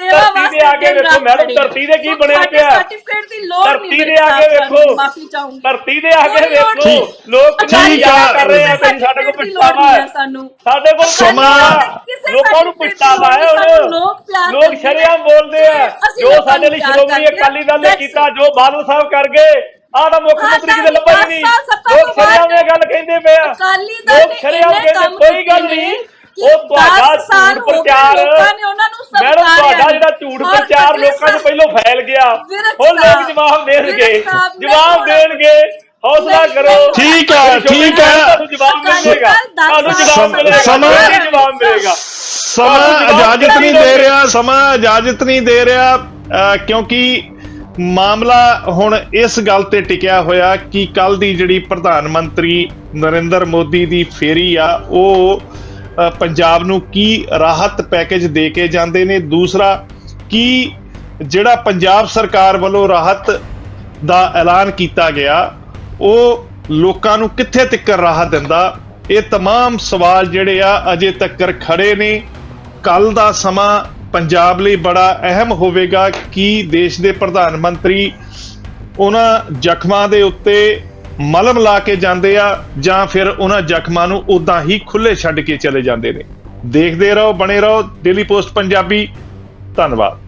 Speaker 4: ਸੇਵਾ
Speaker 3: ਧਰਤੀ ਦੇ ਅੱਗੇ
Speaker 4: ਵਾਸਤੇ
Speaker 3: ਵੇਖੋ ਮੈਡਮ ਧਰਤੀ ਦੇ ਕੀ ਬਣਿਆ ਪਿਆ
Speaker 4: ਸਰਟੀਫਿਕੇਟ ਦੀ ਲੋੜ
Speaker 3: ਧਰਤੀ
Speaker 4: ਨਹੀਂ
Speaker 3: ਦੇ ਅੱਗੇ ਵੇਖੋ।
Speaker 4: ਮਾਫੀ ਚਾਹੂੰਗੀ।
Speaker 3: ਧਰਤੀ ਦੇ ਅੱਗੇ
Speaker 4: ਕੋਈ ਲੋੜ
Speaker 3: ਵੇਖੋ। ਲੋਕ
Speaker 1: ਠੀਕ ਆ।
Speaker 3: ਕਰ ਰਹੇ ਆ ਤੇ ਸਾਡੇ ਕੋਲ ਪਛਤਾਵਾ
Speaker 4: ਹੈ
Speaker 3: ਸਾਡੇ ਕੋਲ
Speaker 1: ਸਮਾਂ-।
Speaker 3: ਲੋਕਾਂ ਨੂੰ ਪਛਤਾਵਾ ਹੈ ਹੁਣ
Speaker 4: ਲੋਕ
Speaker 3: ਸ਼ਰੇਆਮ ਬੋਲਦੇ ਆ। ਜੋ ਸਾਡੇ ਲਈ ਸ਼੍ਰੋਮਣੀ
Speaker 4: ਆ।
Speaker 3: ਅਕਾਲੀ ਦਲ ਨੇ ਕੀਤਾ ਜੋ ਬਾਦਲ ਸਾਹਿਬ ਕਰ ਗਏ ਆਹ ਤਾਂ ਮੁੱਖ ਮੰਤਰੀ ਕਿਤੇ ਲੱਭਾ ਹੀ ਨਹੀਂ ਲੋਕ ਸ਼ਰੇਆਮ ਇਹ ਗੱਲ ਕਹਿੰਦੇ ਪਏ ਆ।
Speaker 4: ਅਕਾਲੀ ਦਲ
Speaker 3: ਲੋਕ ਸ਼ਰੇਆਮ ਕਹਿੰਦੇ ਕੋਈ ਗੱਲ ਨਹੀਂ।
Speaker 4: ਨੇ? ਕਿ
Speaker 3: ਉਹ ਤੁਹਾਡਾ
Speaker 4: ਦਸ ਸਾਲ
Speaker 3: ਝੂਠ
Speaker 4: ਹੋ ਗਏ,
Speaker 3: ਪ੍ਰਚਾਰ।
Speaker 4: ਲੋਕਾਂ ਨੇ ਉਹਨਾਂ ਨੂੰ
Speaker 3: ਮੈਡਮ
Speaker 4: ਸਤਿਕਾਰਿਆ
Speaker 3: ਤੁਹਾਡਾ। ਜਿਹੜਾ ਝੂਠ ਪ੍ਰਚਾਰ ਲੋਕਾਂ
Speaker 4: ਸਾਲ-
Speaker 3: ਪਹਿਲੋਂ ਫੈਲ ਗਿਆ।
Speaker 4: ਵਿਰਕ
Speaker 3: ਹੁਣ ਲੋਕ
Speaker 4: ਸਾਹਿਬ,
Speaker 3: ਜਵਾਬ ਦੇਣਗੇ।
Speaker 4: ਵਿਰਕ ਸਾਹਿਬ, ਮੈਂ
Speaker 3: ਜਵਾਬ
Speaker 4: ਥੋੜ੍ਹਾ-
Speaker 3: ਦੇਣਗੇ। ਹੌਸਲਾ ਕਰੋ।
Speaker 1: ਠੀਕ
Speaker 3: ਛੋਟੀ
Speaker 1: ਠੀਕ
Speaker 3: ਤੁਹਾਨੂੰ ਜਵਾਬ ਮਿਲੇਗਾ। ਤੁਹਾਨੂੰ ਜਵਾਬ
Speaker 1: ਸਮ-
Speaker 3: ਮਿਲੇਗਾ।
Speaker 1: ਸਮਾਂ-
Speaker 3: ਤੁਹਾਨੂੰ ਜਵਾਬ ਮਿਲੇਗਾ।
Speaker 1: ਸਮਾਂ ਇਜਾਜ਼ਤ ਨਹੀਂ ਦੇ ਰਿਹਾ ਸਮਾਂ ਇਜਾਜ਼ਤ ਨਹੀਂ ਦੇ ਰਿਹਾ ਅਹ, ਕਿਉਂਕਿ ਮਾਮਲਾ ਹੁਣ ਇਸ ਗੱਲ ਤੇ ਟਿਕਿਆ ਹੋਇਆ ਕਿ ਕੱਲ ਦੀ ਜਿਹੜੀ ਪ੍ਰਧਾਨ ਮੰਤਰੀ ਨਰਿੰਦਰ ਮੋਦੀ ਦੀ ਫੇਰੀ ਆ ਉਹ ਪੰਜਾਬ ਨੂੰ ਕੀ ਰਾਹਤ ਪੈਕੇਜ ਦੇ ਕੇ ਜਾਂਦੇ ਨੇ ਦੂਸਰਾ ਕੀ ਜਿਹੜਾ ਪੰਜਾਬ ਸਰਕਾਰ ਵੱਲੋਂ ਰਾਹਤ ਦਾ ਐਲਾਨ ਕੀਤਾ ਗਿਆ ਉਹ ਲੋਕਾਂ ਨੂੰ ਕਿੱਥੇ ਤੱਕ ਰਾਹਤ ਦਿੰਦਾ ਇਹ तमाम ਸਵਾਲ ਜਿਹੜੇ ਆ ਅਜੇ ਤੱਕ ਖੜੇ ਨੇ ਕੱਲ ਦਾ ਸਮਾਂ ਪੰਜਾਬ ਲਈ ਬੜਾ ਅਹਿਮ ਹੋਵੇਗਾ ਕਿ ਦੇਸ਼ ਦੇ ਪ੍ਰਧਾਨ ਮੰਤਰੀ ਉਹਨਾਂ ਜ਼ਖਮਾਂ ਦੇ ਉੱਤੇ ਮਲਮ ਲਾ ਕੇ ਜਾਂਦੇ ਆ ਜਾਂ ਫਿਰ ਉਹਨਾਂ ਜ਼ਖਮਾਂ ਨੂੰ ਉਦਾਂ ਹੀ ਖੁੱਲੇ ਛੱਡ ਕੇ ਚਲੇ ਜਾਂਦੇ ਨੇ। ਦੇਖਦੇ ਰਹੋ, ਬਣੇ ਰਹੋ, ਡੇਲੀ ਪੋਸਟ ਪੰਜਾਬੀ। ਧੰਨਵਾਦ।